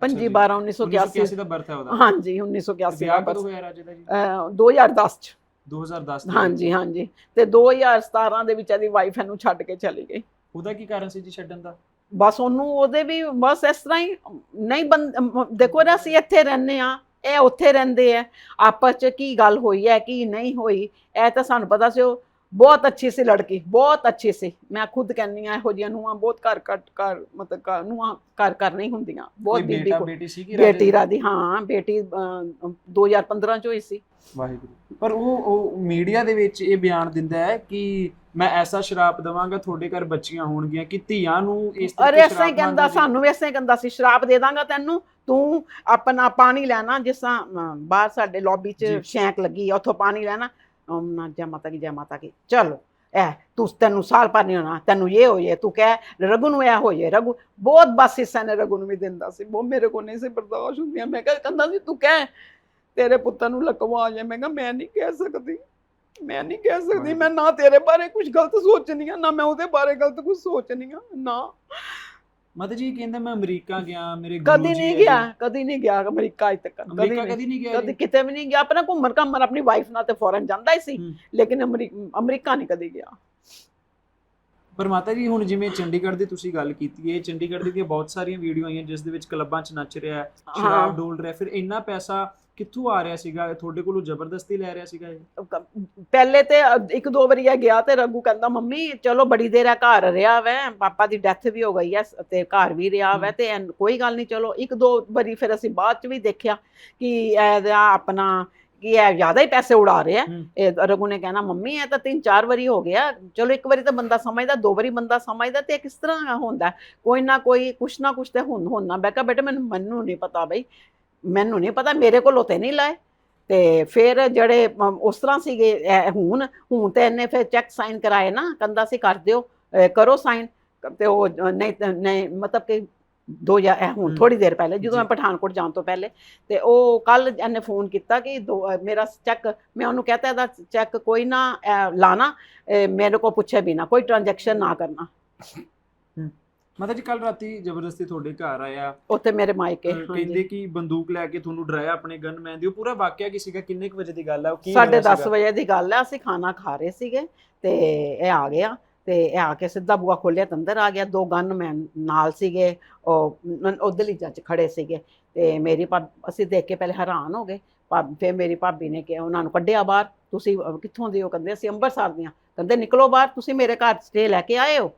25 ਜੀ। 12 1981 1981 ਦਾ ਬਰਥ ਹੈ ਉਹਦਾ। ਹਾਂਜੀ 1981 ਵਿਆਹ ਦਾ ਕਦੋਂ ਬਸ ਹੋਇਆ ਰਾਜੇ ਦਾ ਜੀ? ਅਹ 2010 ਚ। 2010 ਦੇ ਹਾਂਜੀ ਹਾਂਜੀ। ਤੇ 2017 ਦੇ ਵਿੱਚ ਇਹਦੀ ਵਾਈਫ ਇਹਨੂੰ ਛੱਡ ਕੇ ਚਲੀ ਗਈ। ਉਹਦਾ ਕੀ ਕਾਰਨ ਸੀ ਜੀ ਛੱਡਣ ਦਾ? ਬਸ ਉਹਨੂੰ ਉਹਦੇ ਵੀ ਬਸ ਇਸ ਤਰ੍ਹਾਂ ਹੀ ਨਹੀਂ ਬੰਦ ਮ- ਦੇਖੋ ਨਾ ਅਸੀਂ ਇੱਥੇ ਰਹਿੰਦੇ ਆ ਇਹ ਉੱਥੇ ਰਹਿੰਦੇ ਆ ਆਪਸ ਚ ਕੀ ਗੱਲ ਹੋਈ ਹੈ ਕੀ ਨਹੀਂ ਹੋਈ ਇਹ ਤਾਂ ਸਾਨੂੰ ਪਤਾ ਸੀ ਉਹ ਬਹੁਤ ਅੱਛੀ ਸੀ ਲੜਕੀ ਬਹੁਤ ਅੱਛੀ ਸੀ। ਮੈਂ ਖੁਦ ਕਹਿੰਨੀ ਆ ਇਹੋ ਜਿਹੀਆਂ ਨੂੰਹਾਂ ਬਹੁਤ ਘਰ ਘੱਟ ਘਰ ਮਤਲਬ ਘਰ ਨੂੰਹਾਂ ਘਰ ਘਰ ਨਹੀਂ ਹੁੰਦੀਆਂ ਬਹੁਤ ਬੀਬੀ ਬੇਟਾ ਸੀ ਕਿ ਬੇਟੀ ਰਾਦੀ ਹਾਂ ਬੇਟੀ ਅਹ, 2015 ਚ ਹੋਈ ਸੀ। ਵਾਹਿਗੁਰੂ। ਪਰ ਉਹ ਉਹ ਮੀਡੀਆ ਦੇ ਵਿੱਚ ਇਹ ਬਿਆਨ ਦਿੰਦਾ ਹੈ ਕਿ ਮੈਂ ਐਸਾ ਸ਼ਰਾਪ ਦਵਾਂਗਾ ਤੁਹਾਡੇ ਘਰ ਬੱਚੀਆਂ ਹੋਣਗੀਆਂ ਕਿ ਧੀਆਂ ਨੂੰ ਇਸ ਤਰ੍ਹਾਂ ਅਰੇ ਐਸਾ ਹੀ ਕਹਿੰਦਾ ਸਾਨੂੰ ਵੀ ਐਸਾ ਹੀ ਕਹਿੰਦਾ ਸੀ ਸ਼ਰਾਬ ਦੇ ਦਾਂਗਾ ਤੈਨੂੰ ਤੂੰ ਆਪਣਾ ਪਾਣੀ ਲੈਣਾ ਜਿਸ ਤਰ੍ਹਾਂ ਬਾਹਰ ਸਾਡੇ ਲੌਬੀ 'ਚ। ਸ਼ੈਂਕ ਲੱਗੀ ਆ ਉੱਥੋਂ ਪਾਣੀ ਲੈਣਾ। ਓਮ ਨਾ ਜੈ ਮਾਤਾ ਕੀ ਜੈ ਮਾਤਾ ਕੀ। ਚਲੋ, ਐ, ਤੂੰ ਤੈਨੂੰ ਸਾਲ ਭਰ ਨਹੀਂ ਹੋਣਾ, ਤੈਨੂੰ ਇਹ ਹੋਏ ਤੂੰ ਕਹਿ, ਰਘੂ ਨੂੰ ਇਹ ਹੋਏ ਰਘੂ, ਬਹੁਤ ਬਸ ਹਿੱਸਾ ਨੇ ਰਘੂ ਨੂੰ ਵੀ ਦਿੰਦਾ ਸੀ ਉਹ ਮੇਰੇ ਕੋਲ ਨਹੀਂ ਸੀ ਬਰਦਾਸ਼ਤ ਹੁੰਦੀਆਂ ਮੈਂ ਕਿਹਾ, ਕਹਿੰਦਾ ਸੀ, ਤੂੰ ਕਹਿ, ਤੇਰੇ ਪੁੱਤਾਂ ਨੂੰ ਲਕਵਾ ਜਾਏ ਮੈਂ ਕਿਹਾ, ਮੈਂ ਨਹੀਂ ਕਹਿ ਸਕਦੀ, ਮੈਂ ਨਹੀਂ ਕਹਿ ਸਕਦੀ, ਮੈਂ ਨਾ ਤੇਰੇ ਬਾਰੇ ਕੁਝ ਗਲਤ ਸੋਚਣੀ ਆ, ਨਾ ਮੈਂ ਉਹਦੇ ਬਾਰੇ ਗਲਤ ਕੁਝ ਸੋਚਣੀ ਆ, ਨਾ। ਮਤਲਬ ਜੀ ਕਹਿੰਦਾ ਮੈਂ ਅਮਰੀਕਾ ਗਿਆ ਮੇਰੇ ਗੁਰੂ ਕਦੀ ਜੀ ਨਹੀਂ ਗਿਆ। ਕਦੀ ਨਹੀਂ ਗਿਆ ਅਮਰੀਕਾ ਅਜ ਤੱਕ ਕਦੀ ਅਮਰੀਕਾ ਨਹੀਂ ਕਦੀ ਨਹੀਂ ਗਿਆ ਕਦੀ? ਕਿਤੇ ਵੀ ਨਹੀਂ ਗਿਆ ਆਪਣਾ ਘੁੰਮਣ ਘਾਮਣ ਆਪਣੀ ਵਾਈਫ ਨਾਲ ਤੇ ਫੋਰਨ ਜਾਂਦਾ ਹੀ ਸੀ। ਲੇਕਿਨ ਅਮਰੀ- ਅਮਰੀਕਾ ਨਹੀਂ ਕਦੀ ਗਿਆ ਪਰ ਮਾਤਾ ਜੀ ਹੁਣ ਜਿਵੇਂ ਚੰਡੀਗੜ੍ਹ ਦੀ ਤੁਸੀਂ ਗੱਲ ਕੀਤੀ ਹੈ ਚੰਡੀਗੜ੍ਹ ਦੀਆਂ ਬਹੁਤ ਸਾਰੀਆਂ ਵੀਡੀਓ ਆਈਆਂ ਜਿਸ ਦੇ ਵਿੱਚ ਕਲੱਬਾਂ 'ਚ ਨੱਚ ਰਿਹਾ ਹੈ ਸ਼ਰਾਬ ਡੋਲ ਰਿਹਾ ਫਿਰ ਇੰਨਾ ਪੈਸਾ ਕਿੱਥੋਂ ਆ ਰਿਹਾ ਸੀਗਾ? ਤੁਹਾਡੇ ਕੋਲੋਂ ਜ਼ਬਰਦਸਤੀ ਲੈ ਰਿਹਾ ਸੀਗਾ ਇਹ? ਪਹਿਲੇ ਤੇ ਇੱਕ ਦੋ ਵਾਰੀ ਇਹ ਗਿਆ ਤੇ ਰਘੂ ਕਹਿੰਦਾ ਮੰਮੀ ਚਲੋ ਬੜੀ ਦੇਰ ਆ ਘਰ ਰਿਹਾ ਵੈ ਪਾਪਾ ਦੀ ਡੈਥ ਵੀ ਹੋ ਗਈ ਐ ਤੇ ਘਰ ਵੀ ਰਿਹਾ ਵੈ ਤੇ ਐਨ- ਕੋਈ ਗੱਲ ਨਹੀਂ ਚਲੋ ਇੱਕ ਦੋ ਵਾਰੀ ਫਿਰ ਅਸੀਂ ਬਾਅਦ ਚ ਵੀ ਦੇਖਿਆ ਕਿ ਇਹਦਾ ਆਪਣਾ ਕਿ ਇਹ ਜ਼ਿਆਦਾ ਹੀ ਪੈਸੇ ਉਡਾ ਰਿਹਾ ਹੂੰ। ਇਹ ਰਘੂ ਨੇ ਕਹਿਣਾ ਮੰਮੀ ਇਹ ਤਾਂ ਤਿੰਨ ਚਾਰ ਵਾਰੀ ਹੋ ਗਿਆ ਚਲੋ ਇੱਕ ਵਾਰੀ ਤਾਂ ਬੰਦਾ ਸਮਝਦਾ ਦੋ ਵਾਰੀ ਬੰਦਾ ਸਮਝਦਾ ਤੇ ਇਹ ਕਿਸ ਤਰ੍ਹਾਂ ਹੁੰਦਾ ਕੋਈ ਨਾ ਕੋਈ ਕੁਛ ਨਾ ਕੁਛ ਤੇ ਹੁਣ ਹੋਣਾ ਮੈਂ ਕਿਹਾ ਬੇਟਾ ਮੈਨੂੰ ਮੈਨੂੰ ਨਹੀਂ ਪਤਾ ਬਈ ਮੈਨੂੰ ਨਹੀਂ ਪਤਾ ਮੇਰੇ ਕੋਲ ਤੇ ਨਹੀਂ ਲਾਏ। ਤੇ ਫਿਰ ਜਿਹੜੇ ਉਸ ਤਰ੍ਹਾਂ ਸੀਗੇ ਇਹ ਹੁਣ ਹੁਣ ਤੇ ਇਹਨੇ ਫਿਰ ਚੈੱਕ ਸਾਈਨ ਕਰਾਏ ਨਾ ਕਹਿੰਦਾ ਸੀ ਕਰ ਦਿਓ ਅਹ, ਕਰੋ ਸਾਈਨ ਤੇ ਉਹ ਨਹੀਂ ਨਹੀਂ ਮਤਲਬ ਕਿ ਦੋ ਜਾਂ ਇਹ ਹੁਣ ਥੋੜੀ ਦੇਰ ਪਹਿਲੇ ਜਦੋਂ ਮੈਂ। ਪਠਾਨਕੋਟ ਜਾਣ ਤੋਂ ਪਹਿਲੇ ਤੇ ਉਹ ਕੱਲ ਇਹਨੇ ਫੋਨ ਕੀਤਾ ਕਿ ਦੋ ਅਹ, ਮੇਰਾ ਚੈੱਕ ਮੈਂ ਉਹਨੂੰ ਕਹਤਾ ਇਹਦਾ ਚੈੱਕ ਕੋਈ ਨਾ ਅਹ, ਲਾਣਾ ਅਹ, ਮੇਰੇ ਕੋ ਪੁੱਛੇ ਬਿਨਾ ਕੋਈ ਟ੍ਰਾਂਜੈਕਸ਼ਨ ਨਾ ਕਰਨਾ। ਮਾਤਾ ਜੀ ਕੱਲ ਰਾਤੀ ਜ਼ਬਰਦਸਤੀ ਤੁਹਾਡੇ ਘਰ ਆਇਆ। ਉੱਥੇ ਮੇਰੇ ਮਾਇਕੇ। ਕਹਿੰਦੇ ਕਿ ਬੰਦੂਕ ਲੈ ਕੇ ਤੁਹਾਨੂੰ ਡਰਾਇਆ ਆਪਣੇ ਗਨਮੈਨ ਦੀ। ਉਹ ਪੂਰਾ ਵਾਕਿਆ ਕੀ ਸੀਗਾ? ਕਿੰਨੇ ਕੁ ਵਜੇ ਦੀ ਗੱਲ ਹੈ ਉਹ ਕੀ ਸਾਢੇ ਹੋਇਆ 10 ਸੀਗਾ? ਵਜੇ ਦੀ ਗੱਲ ਹੈ ਅਸੀਂ ਖਾਣਾ ਖਾ ਰਹੇ ਸੀਗੇ ਤੇ ਇਹ ਆ ਗਿਆ। ਤੇ ਇਹ ਆ ਕੇ ਸਿੱਧਾ ਬੂਆ ਖੋਲਿਆ ਤੇ ਅੰਦਰ ਆ ਗਿਆ। ਦੋ ਗਨਮੈਨ ਨਾਲ ਸੀਗੇ। ਉਹ ਉਧਰਲੀ ਜੱਜ ਖੜੇ ਸੀਗੇ। ਤੇ ਮੇਰੀ ਭਾਬ ਅਸੀਂ ਦੇਖ ਕੇ ਪਹਿਲੇ ਹੈਰਾਨ ਹੋ ਗਏ। ਫਿਰ ਮੇਰੀ ਭਾਬੀ ਨੇ ਕਿ ਉਹਨਾਂ ਨੂੰ ਕੱਢਿਆ ਬਾਹਰ। ਤੁਸੀਂ ਕਿੱਥੋਂ ਦੇ ਹੋ? ਕਹਿੰਦੇ ਅਸੀਂ ਅੰਮ੍ਰਿਤਸਰ ਦੀਆਂ ਕਹਿੰਦੇ ਨਿਕਲੋ ਬਾਹਰ। ਤੁਸੀਂ ਮੇਰੇ ਘਰ ਸਟੇ ਲੈ ਕੇ ਆਏ ਹੋ?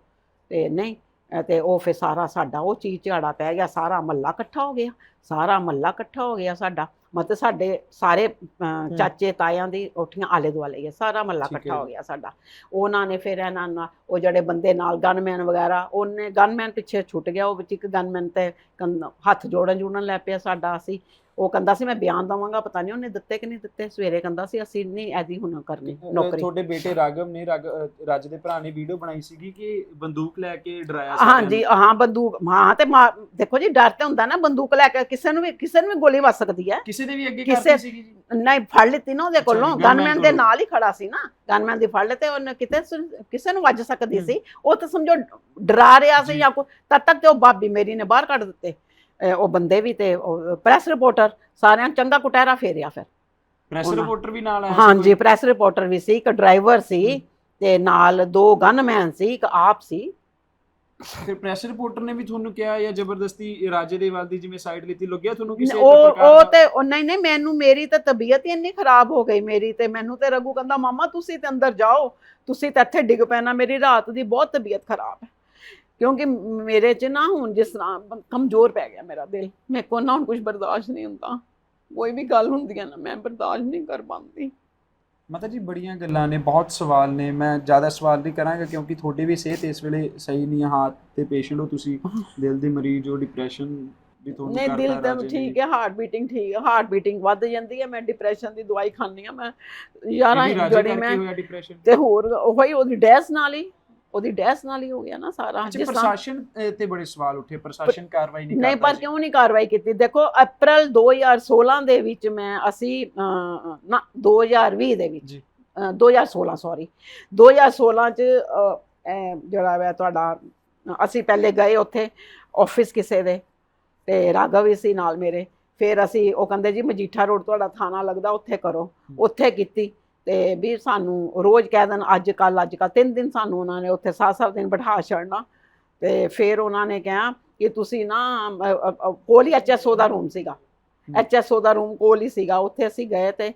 ਤੇ ਨਹੀਂ ਤੇ ਉਹ ਫਿਰ ਸਾਰਾ ਸਾਡਾ ਉਹ ਚੀਜ਼ ਝਾੜਾ ਪੈ ਗਿਆ ਸਾਰਾ ਮਹੱਲਾ ਇਕੱਠਾ ਹੋ ਗਿਆ ਸਾਰਾ ਮਹੱਲਾ ਇਕੱਠਾ ਹੋ ਗਿਆ ਸਾਡਾ। ਮਤਲਬ ਸਾਡੇ ਸਾਰੇ ਚਾਚੇ ਤਾਇਆਂ ਦੀ ਉੱਠੀਆਂ ਆਲੇ ਦੁਆਲੇ ਹੀ ਆ ਸਾਰਾ ਹੈ ਇਕੱਠਾ ਹੋ। ਗਿਆ ਸਾਡਾ। ਉਹਨਾਂ ਨੇ ਫਿਰ ਇਹਨਾਂ ਨਾਲ ਉਹ ਜਿਹੜੇ ਬੰਦੇ ਨਾਲ ਗਨਮੈਨ ਵਗੈਰਾ ਉਹਨੇ ਗਨਮੈਨ ਪਿੱਛੇ ਛੁੱਟ ਗਿਆ ਉਹ ਵਿੱਚ ਇੱਕ ਗਨਮੈਨ ਤੇ ਹੱਥ ਜੋੜਨ ਜੁੜਨ ਲੱਗ ਪਿਆ ਸਾਡਾ ਅਸੀਂ। ਉਹ ਕਹਿੰਦਾ ਸੀ ਮੈਂ ਬਿਆਨ ਦਵਾਂਗਾ ਪਤਾ ਨਹੀਂ ਉਹਨੇ ਦਿੱਤੇ ਕਿ ਨਹੀਂ ਦਿੱਤੇ ਸਵੇਰੇ ਕਹਿੰਦਾ ਸੀ ਅਸੀਂ ਨਹੀਂ ਐਦੀ ਹੁਣ ਕਰਨੀ ਨੌਕਰੀ ਤੁਹਾਡੇ ਬੇਟੇ ਰਾਗਵ ਨੇ ਰਾਜ ਦੇ ਭਰਾ ਨੇ ਵੀਡੀਓ ਬਣਾਈ ਸੀਗੀ ਕਿ ਬੰਦੂਕ ਲੈ ਕੇ ਡਰਾਇਆ ਸਾਰਿਆਂ ਹਾਂਜੀ। ਹਾਂ ਬੰਦੂਕ ਹਾਂ ਤੇ ਦੇਖੋ ਜੀ ਡਰ ਤੇ ਹੁੰਦਾ ਨਾ ਬੰਦੂਕ ਲੈ ਕੇ ਕਿਸੇ ਨੂੰ ਵੀ ਕਿਸੇ ਨੂੰ ਵੀ ਗੋਲੀ ਵੱਜ ਸਕਦੀ ਹੈ ਕਿਸੇ ਦੇ ਵੀ ਅੱਗੇ ਕਰਤੀ ਸੀਗੀ ਜੀ ਨਹੀਂ ਫੜ ਲਿੱਤੀ ਨਾ ਉਹਦੇ ਕੋਲੋਂ ਗਨਮੈਨ ਦੇ। ਨਾਲ ਹੀ ਖੜਾ ਸੀ ਨਾ ਗਨਮੈਨ ਦੀ ਫੜ ਲਿੱਤੇ ਉਹਨੇ ਕਿਤੇ ਕਿਸੇ ਨੂੰ ਵੱਜ ਸਕਦੀ। ਸੀ ਉਹ ਤਾਂ ਸਮਝੋ ਡਰਾ ਰਿਹਾ ਸੀ ਜੀ। ਕੋ ਤਦ ਤੱਕ ਤੇ ਉਹ ਬਾਬੀ ਮੇਰੀ ਨੇ ਬਾਹਰ ਕੱਢ ਦਿੱਤੇ ਉਹ ਬੰਦੇ ਵੀ ਤੇ ਪ੍ਰੈਸ ਰਿਪੋਰਟਰ ਸਾਰਿਆਂ ਚੰਗਾ ਕੁਟਹਿਰਾ ਫੇਰਿਆ ਫਿਰ ਪ੍ਰੈਸ ਰਿਪੋਰਟਰ ਵੀ ਨਾਲ ਆਇਆ ਹਾਂਜੀ? ਪ੍ਰੈਸ ਰਿਪੋਰਟਰ ਵੀ ਸੀ ਇੱਕ ਡਰਾਈਵਰ ਸੀ। ਤੇ ਨਾਲ ਦੋ ਗਨਮੈਨ ਸੀ ਇੱਕ ਆਪ ਸੀ ਫਿਰ ਪ੍ਰੈਸ ਰਿਪੋਰਟਰ ਨੇ ਵੀ ਤੁਹਾਨੂੰ ਕਿਹਾ ਜਾਂ ਜ਼ਬਰਦਸਤੀ ਰਾਜੇ ਦੇ ਵੱਲ ਦੀ ਜਿਵੇਂ ਸਾਈਡ ਲਿੱਤੀ ਲੱਗਿਆ ਤੁਹਾਨੂੰ ਕਿਸੇ ਉਹ ਉਹ ਤੇ ਉਹ ਨਹੀਂ ਨਹੀਂ ਮੈਨੂੰ ਮੇਰੀ ਤਾਂ ਤਬੀਅਤ ਹੀ ਇੰਨੀ ਖਰਾਬ ਹੋ ਗਈ ਮੇਰੀ ਤੇ ਮੈਨੂੰ ਤੇ ਰਘੂ ਕਹਿੰਦਾ ਮਾਮਾ ਤੁਸੀਂ ਤੇ ਅੰਦਰ ਜਾਓ ਤੁਸੀਂ ਤਾਂ ਇੱਥੇ ਡਿੱਗ ਪੈਣਾ ਮੇਰੀ ਰਾਤ ਦੀ ਬਹੁਤ ਤਬੀਅਤ ਖਰਾਬ ਹੈ ਕਿਉਂਕਿ ਮੇਰੇ 'ਚ ਨਾ ਹੁਣ ਜਿਸ ਤਰ੍ਹਾਂ ਕਮਜ਼ੋਰ ਪੈ ਗਿਆ ਮੇਰਾ ਦਿਲ। ਮੇਰੇ ਕੋਲ ਨਾ ਹੁਣ ਕੁਝ ਬਰਦਾਸ਼ਤ ਨਹੀਂ ਹੁੰਦਾ। ਕੋਈ ਵੀ ਗੱਲ ਹੁੰਦੀ ਹੈ ਨਾ ਮੈਂ ਬਰਦਾਸ਼ਤ ਨਹੀਂ ਕਰ ਪਾਉਂਦੀ। ਮਾਤਾ ਜੀ ਬੜੀਆਂ ਗੱਲਾਂ ਨੇ ਬਹੁਤ ਸਵਾਲ ਨੇ। ਮੈਂ ਜ਼ਿਆਦਾ ਸਵਾਲ ਨਹੀਂ ਕਰਾਂਗਾ ਕਿਉਂਕਿ ਤੁਹਾਡੀ ਵੀ ਸਿਹਤ ਇਸ ਵੇਲੇ ਸਹੀ ਨਹੀਂ ਹੈ ਹਾਰਟ ਤੇ ਪੇਸ਼ੈਂਟ ਹੋ ਤੁਸੀਂ। ਦਿਲ ਦੀ ਮਰੀਜ਼ ਹੋ ਡਿਪਰੈਸ਼ਨ ਵੀ ਤੁਹਾਨੂੰ ਨਹੀਂ ਦਿਲ ਤਾਂ। ਠੀਕ ਹੈ। ਹਾਰਟ ਬੀਟਿੰਗ ਠੀਕ ਹੈ ਹਾਰਟ ਬੀਟਿੰਗ ਵੱਧ ਜਾਂਦੀ ਹੈ ਮੈਂ ਡਿਪਰੈਸ਼ਨ ਦੀ ਦਵਾਈ ਖਾਂਦੀ ਆ ਮੈਂ ਯਾਰਾਂ ਕਰਕੇ ਮੈਂ ਤੇ ਹੋਰ ਉਹੀ ਉਹਦੀ ਡੈਸ ਨਾਲ ਹੀ। ਉਹਦੀ ਡੈਸ ਨਾਲ ਹੀ ਹੋ ਗਿਆ ਨਾ ਸਾਰਾ ਅੱਛਾ ਪ੍ਰਸ਼ਾਸਨ ਤੇ ਬੜੇ ਸਵਾਲ ਉੱਠੇ ਪ੍ਰਸ਼ਾਸਨ ਕਾਰਵਾਈ ਨਹੀਂ ਕਰਦਾ ਨਹੀਂ ਪਰ। ਕਿਉਂ ਨਹੀਂ ਕਾਰਵਾਈ ਕੀਤੀ ਦੇਖੋ ਅਪ੍ਰੈਲ 2016 ਦੇ ਵਿੱਚ ਮੈਂ ਅਸੀਂ ਨਾ 2020 ਦੇ ਵਿੱਚ ਜੀ। ਅਹ, 2016 ਸੌਰੀ 2016 ਚ ਜਿਹੜਾ ਵਾ ਤੁਹਾਡਾ ਅਸੀਂ ਪਹਿਲੇ ਗਏ ਉੱਥੇ ਆਫਿਸ ਕਿਸੇ ਦੇ ਤੇ ਰਾਘਵ ਵੀ ਸੀ ਨਾਲ ਮੇਰੇ ਫਿਰ ਅਸੀਂ ਉਹ ਕਹਿੰਦੇ ਜੀ ਮਜੀਠਾ ਰੋਡ ਤੁਹਾਡਾ ਥਾਣਾ ਲੱਗਦਾ ਉੱਥੇ ਕਰੋ ਉੱਥੇ ਕੀਤੀ ਤੇ ਵੀ ਸਾਨੂੰ ਰੋਜ਼ ਕਹਿ ਦੇਣ ਅੱਜ ਕੱਲ ਅੱਜ ਕੱਲ ਤਿੰਨ ਦਿਨ ਸਾਨੂੰ ਉਹਨਾਂ ਨੇ ਉੱਥੇ ਸੱਤ ਸੱਤ ਦਿਨ ਬਿਠਾ ਛੱਡਣਾ। ਤੇ ਫਿਰ ਉਹਨਾਂ ਨੇ ਕਿਹਾ ਕਿ ਤੁਸੀਂ ਨਾ ਕੋਲ ਹੀ ਐਚਐਸਓ ਦਾ ਰੂਮ ਸੀਗਾ। ਐਚਐਸਓ ਦਾ ਰੂਮ ਕੋਲ ਹੀ ਸੀਗਾ। ਉੱਥੇ ਅਸੀਂ ਗਏ ਤੇ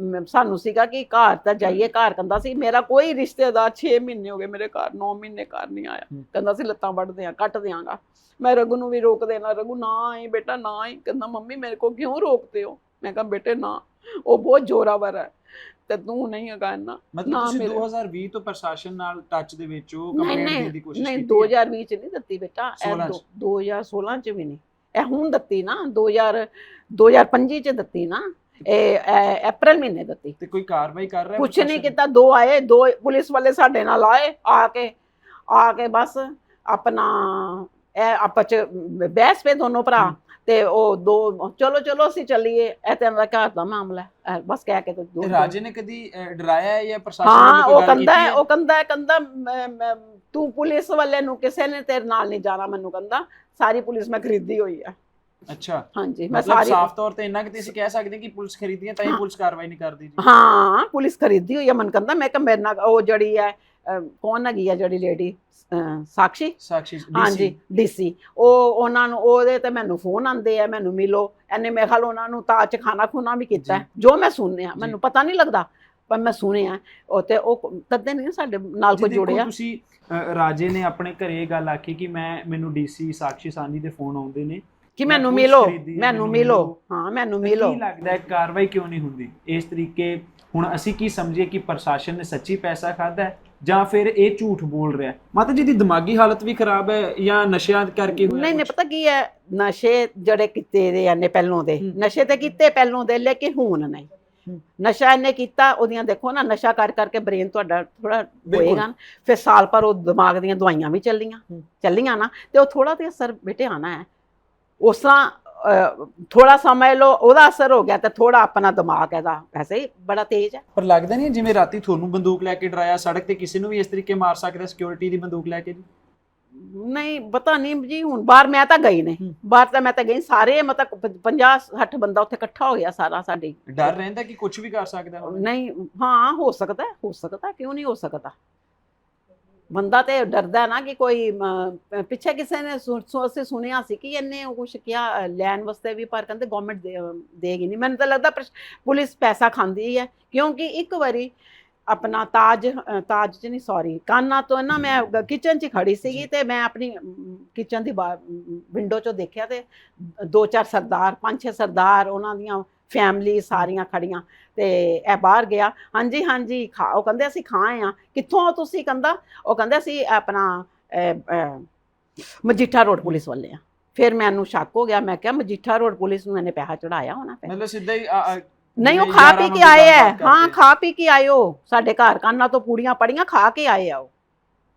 ਮ- ਸਾਨੂੰ ਸੀਗਾ ਕਿ ਘਰ ਤਾਂ ਜਾਈਏ ਘਰ ਕਹਿੰਦਾ ਸੀ ਮੇਰਾ ਕੋਈ ਰਿਸ਼ਤੇਦਾਰ 6 ਮਹੀਨੇ ਹੋ ਗਏ ਮੇਰੇ ਘਰ 9 ਮਹੀਨੇ ਘਰ ਨਹੀਂ ਆਇਆ। ਹੂੰ। ਕਹਿੰਦਾ ਸੀ ਲੱਤਾਂ ਵੱਢ ਦਿਆਂ ਕੱਟ ਦਿਆਂਗਾ। ਮੈਂ ਰਘੂ ਨੂੰ ਵੀ ਰੋਕ ਦੇਣਾ ਰਘੂ ਨਾ ਆਈ ਬੇਟਾ ਨਾ ਆਈ। ਕਹਿੰਦਾ ਮੰਮੀ ਮੇਰੇ ਕੋ ਕਿਉਂ ਰੋਕਦੇ ਹੋ? ਮੈਂ ਕਿਹਾ ਬੇਟੇ ਨਾ ਉਹ ਬਹੁਤ ਜ਼ੋਰਾਵਰ ਹੈ ਤੇ ਤੂੰ ਨਹੀਂ ਹੈਗਾ ਇੰਨਾ ਮਤਲਬ ਤੁਸੀਂ ਮੇਰੇ- 2020 ਤੋਂ ਪ੍ਰਸ਼ਾਸਨ ਨਾਲ ਟੱਚ ਦੇ ਵਿੱਚ ਹੋ ਨਹੀਂ ਕੰਪਲੇਂਟ ਨਹੀਂ ਦੇਣ ਦੀ ਕੋਸ਼ਿਸ਼ ਨਹੀਂ ਕੀਤੀ ਹੈ? 2020 ਚ ਨਹੀਂ ਦਿੱਤੀ ਬੇਟਾ ਇਹ 16 ਦੋ- 2016 ਚ ਵੀ ਨਹੀਂ ਇਹ ਹੁਣ ਦਿੱਤੀ ਨਾ 2000 2025 ਚ ਦਿੱਤੀ ਨਾ ਇਹ ਅਪ੍ਰੈਲ ਮਹੀਨੇ ਦਿੱਤੀ ਤੇ ਕੋਈ ਕਾਰਵਾਈ ਕਰ ਰਿਹਾ ਕੁਛ ਨਹੀਂ? ਕੀਤਾ ਦੋ ਆਏ ਦੋ ਪੁਲਿਸ ਵਾਲੇ ਸਾਡੇ ਨਾਲ ਆਏ ਆ ਕੇ ਆ ਕੇ ਬਸ ਆਪਣਾ ਇਹ ਆਪਸ ਚ ਬਹਿਸ ਪੇ ਦੋਨੋਂ ਭਰਾ। ਤੇ ਉਹ ਦੋ ਚਲੋ ਚਲੋ ਅਸੀਂ ਚੱਲੀਏ। ਇਹ ਤੇ ਦਾ ਘਰ ਦਾ ਮਾਮਲਾ ਹੈ। ਇਹ ਬਸ ਕਹਿ ਕੇ ਤੇ ਦੋ ਰਾਜੇ ਨੇ ਕਦੀ ਅਹ, ਡਰਾਇਆ ਹੈ ਜਾਂ ਪ੍ਰਸ਼ਾਸਨ ਹਾਂ ਉਹ ਕੋਈ ਗੱਲ ਕਹਿੰਦਾ ਕੀਤੀ ਹੈ, ਹੈ ਉਹ ਕਹਿੰਦਾ ਹੈ, ਕਹਿੰਦਾ ਮੈਂ- ਮੈਂ- ਤੂੰ ਪੁਲਿਸ ਵਾਲੇ ਨੂੰ ਕਿਸੇ ਨੇ ਤੇਰੇ ਨਾਲ ਨਹੀਂ ਜਾਣਾ ਮੈਨੂੰ ਕਹਿੰਦਾ। ਸਾਰੀ ਪੁਲਿਸ ਮੈਂ ਖਰੀਦੀ ਹੋਈ ਹੈ। ਅੱਛਾ। ਹਾਂਜੀ ਮੈਂ ਮਤਲਬ ਸਾਰੀ ਸਾਫ਼ ਤੌਰ ਤੇ ਇੰਨਾ ਕਿ ਤੁਸੀਂ ਕਹਿ ਸਕਦੇ ਕਿ ਪੁਲਿਸ ਖਰੀਦੀ ਹੈ ਤਾਂ ਹੀ ਹਾਂ। ਪੁਲਿਸ ਕਾਰਵਾਈ ਨਹੀਂ ਕਰਦੀ ਜੀ। ਹਾਂ ਪੁਲਿਸ ਖਰੀਦੀ ਹੋਈ ਹੈ ਮਨ ਕਹਿੰਦਾ ਮੈਂ ਕਿ ਮੇਰੇ ਨਾਲ ਉਹ ਜਿਹੜੀ ਹੈ ਅਹ, ਕੌਣ ਹੈਗੀ ਹੈ ਜਿਹੜੀ ਲੇਡੀ ਸਾਕਸ਼ੀ? ਸਾਕਸ਼ੀ DC ਹਾਂਜੀ ਡੀਸੀ ਉਹ ਉਹਨਾਂ ਨੂੰ ਉਹਦੇ ਤੇ ਮੈਨੂੰ ਫੋਨ ਆਉਂਦੇ ਆ ਮੈਨੂੰ ਮਿਲੋ। ਐਨੇ ਮੇਰੇ ਖਿਆਲ ਉਹਨਾਂ ਨੂੰ ਤਾਜ ਚ ਖਾਣਾ ਖੁਣਾ ਵੀ ਕੀਤਾ। ਜੋ। ਮੈਂ ਸੁਣਿਆ ਮੈਨੂੰ ਪਤਾ ਨਹੀਂ ਲੱਗਦਾ ਪਰ ਮੈਂ ਸੁਣਿਆ। ਉਹ ਤੇ ਉਹ ਤਦੇ ਨਹੀਂ ਸਾਡੇ ਨਾਲ ਕੋਈ ਜੁੜਿਆ। ਤੁਸੀਂ ਰਾਜੇ ਨੇ ਆਪਣੇ ਘਰੇ ਇਹ ਗੱਲ ਆਖੀ ਕਿ ਮੈਂ ਮੈਨੂੰ ਡੀਸੀ ਸਾਕਸ਼ੀ ਸਾਨੀ ਦੇ ਫੋਨ ਆਉਂਦੇ ਨੇ। ਕਿ ਮੈਨੂੰ ਮਿਲੋ ਮੈਨੂੰ ਮਿਲੋ। ਹਾਂ ਮੈਨੂੰ ਤਾਂ ਮਿਲੋ। ਕੀ ਲੱਗਦਾ ਹੈ ਕਾਰਵਾਈ ਕਿਉਂ ਨਹੀਂ ਹੁੰਦੀ? ਇਸ ਤਰੀਕੇ ਹੁਣ ਅਸੀਂ ਕੀ ਸਮਝੀਏ ਕਿ ਪ੍ਰਸ਼ਾਸਨ ਨੇ ਸੱਚੀ ਪੈਸਾ ਖਾਦਾ ਹੈ? ਜਾਂ ਫਿਰ ਇਹ ਝੂਠ ਬੋਲ ਰਿਹਾ ਹੈ ਮਾਤਾ ਜੀ ਦੀ ਦਿਮਾਗੀ ਹਾਲਤ ਵੀ ਖਰਾਬ ਹੈ ਜਾਂ ਨਸ਼ਿਆਂ ਕਰਕੇ ਹੋਇਆ ਨਹੀਂ ਨਹੀਂ ਕੁਛ? ਪਤਾ ਕੀ ਹੈ ਨਸ਼ੇ ਜਿਹੜੇ ਕੀਤੇ ਦੇ ਨੇ ਪਹਿਲੋਂ ਦੇ ਹੂੰ। ਨਸ਼ੇ ਤੇ ਕੀਤੇ ਪਹਿਲੋਂ ਦੇ ਲੇਕਿਨ ਹੁਣ ਨਹੀਂ ਹੂੰ। ਨਸ਼ਾ ਇਹਨੇ ਕੀਤਾ ਉਹਦੀਆਂ ਦੇਖੋ ਨਾ ਨਸ਼ਾ ਕਰ ਕਰਕੇ ਬ੍ਰੇਨ ਤੁਹਾਡਾ ਥੋੜਾ ਬਿਲਕੁਲ। ਹੋਏਗਾ ਨਾ ਫਿਰ ਸਾਲ ਪਰ ਉਹ ਦਿਮਾਗ ਦੀਆਂ ਦਵਾਈਆਂ ਵੀ ਚੱਲੀਆਂ ਹੂੰ। ਚੱਲੀਆਂ ਨਾ ਤੇ ਉਹ ਥੋੜਾ ਤੇ ਅਸਰ ਬੇਟੇ ਆਣਾ ਹੈ ਉਸ ਤਰ੍ਹਾਂ ਥੋੜਾ ਸਮਝ ਲਓ ਉਹਦਾ ਅਸਰ ਹੋ ਗਿਆ ਤੇ ਥੋੜਾ ਆਪਣਾ ਦਿਮਾਗ ਇਹਦਾ ਵੈਸੇ ਹੀ ਬੜਾ ਤੇਜ਼ ਹੈ। ਪਰ ਲੱਗਦਾ ਨਹੀਂ ਜਿਵੇਂ ਰਾਤੀ ਤੁਹਾਨੂੰ ਬੰਦੂਕ ਲੈ ਕੇ ਡਰਾਇਆ ਸੜਕ ਤੇ ਕਿਸੇ ਨੂੰ ਵੀ ਇਸ ਤਰੀਕੇ ਮਾਰ ਸਕਦਾ ਸਿਕਿਉਰਿਟੀ ਦੀ ਬੰਦੂਕ ਲੈ ਕੇ ਜੀ? ਨਹੀਂ ਪਤਾ ਨਹੀਂ ਜੀ ਹੁਣ ਬਾਹਰ ਮੈਂ ਤਾਂ ਗਈ ਨਹੀਂ। ਬਾਹਰ ਤਾਂ ਮੈਂ ਤਾਂ ਗਈ ਸਾਰੇ ਮਤਲਬ 50 60 ਬੰਦਾ ਉੱਥੇ ਇਕੱਠਾ ਹੋ ਗਿਆ ਸਾਰਾ ਸਾਡੇ। ਡਰ ਰਹਿੰਦਾ ਕਿ ਕੁਝ ਵੀ ਕਰ ਸਕਦਾ ਨਹੀਂ ਹਾਂ ਹੋ ਸਕਦਾ ਹੈ, ਸਕਦਾ ਕਿਉਂ ਨਹੀਂ ਹੋ ਸਕਦਾ? ਬੰਦਾ ਤੇ ਡਰਦਾ ਨਾ ਕਿ ਕੋਈ ਅਮ, ਪਿੱਛੇ ਕਿਸੇ ਨੇ ਸੁ- ਸੁ- ਅਸੀਂ ਸੁਣਿਆ ਸੀ ਕਿ ਇਹਨੇ ਕੁਝ ਕਿਹਾ ਲੈਣ ਵਾਸਤੇ ਵੀ ਪਰ ਕਹਿੰਦੇ ਗਵਰਨਮੈਂਟ ਦੇਗੀ ਨਹੀਂ ਮੈਨੂੰ ਤਾਂ ਲੱਗਦਾ ਪ੍ਰਸ਼- ਪੁਲਿਸ ਪੈਸਾ ਖਾਂਦੀ ਹੈ ਕਿਉਂਕਿ ਇੱਕ ਵਾਰੀ ਆਪਣਾ ਤਾਜ ਅ, ਤਾਜ ਚ ਨਹੀਂ ਸੌਰੀ ਕਾਨਾ ਤੋਂ ਨਾ ਮੈਂ ਕਿਚਨ 'ਚ ਖੜੀ ਸੀਗੀ। ਤੇ ਮੈਂ ਆਪਣੀ ਕਿਚਨ ਦੀ ਵਿੰਡੋ ਚੋਂ ਦੇਖਿਆ ਤੇ ਦੋ ਚਾਰ ਸਰਦਾਰ ਪੰਜ ਛੇ ਸਰਦਾਰ ਉਹਨਾਂ ਦੀਆਂ ਫੈਮਿਲੀ ਸਾਰੀਆਂ ਖੜੀਆਂ ਤੇ ਇਹ ਬਾਹਰ ਗਿਆ। ਹਾਂਜੀ ਹਾਂਜੀ ਖਾ ਉਹ ਕਹਿੰਦੇ ਅਸੀਂ ਖਾਏ ਆ ਕਿੱਥੋਂ ਹੋ ਤੁਸੀਂ ਕਹਿੰਦਾ ਉਹ ਕਹਿੰਦੇ ਅਸੀਂ ਆਪਣਾ ਮਜੀਠਾ ਰੋਡ ਪੁਲਿਸ ਵਾਲੇ ਆ ਫਿਰ ਮੈਨੂੰ ਸ਼ੱਕ ਹੋ ਗਿਆ। ਮੈਂ ਕਿਹਾ ਮਜੀਠਾ ਰੋਡ ਪੁਲਿਸ ਨੂੰ ਇਹਨੇ ਪੈਸਾ ਚੜਾਇਆ ਹੋਣਾ ਫਿਰ। ਮਤਲਬ ਸਿੱਧਾ ਹੀ ਆ- ਆ- ਨਹੀਂ ਉਹ ਖਾ ਪੀ ਕੇ ਆਏ ਗੱਲਬਾਤ ਹਾਂ। ਖਾ ਪੀ ਕੇ ਆਇਓ ਸਾਡੇ ਘਰ ਕਾਨਾਂ ਤੋਂ ਪੂੜੀਆਂ ਪੜੀਆਂ ਖਾ ਕੇ ਆਏ ਆ ਉਹ।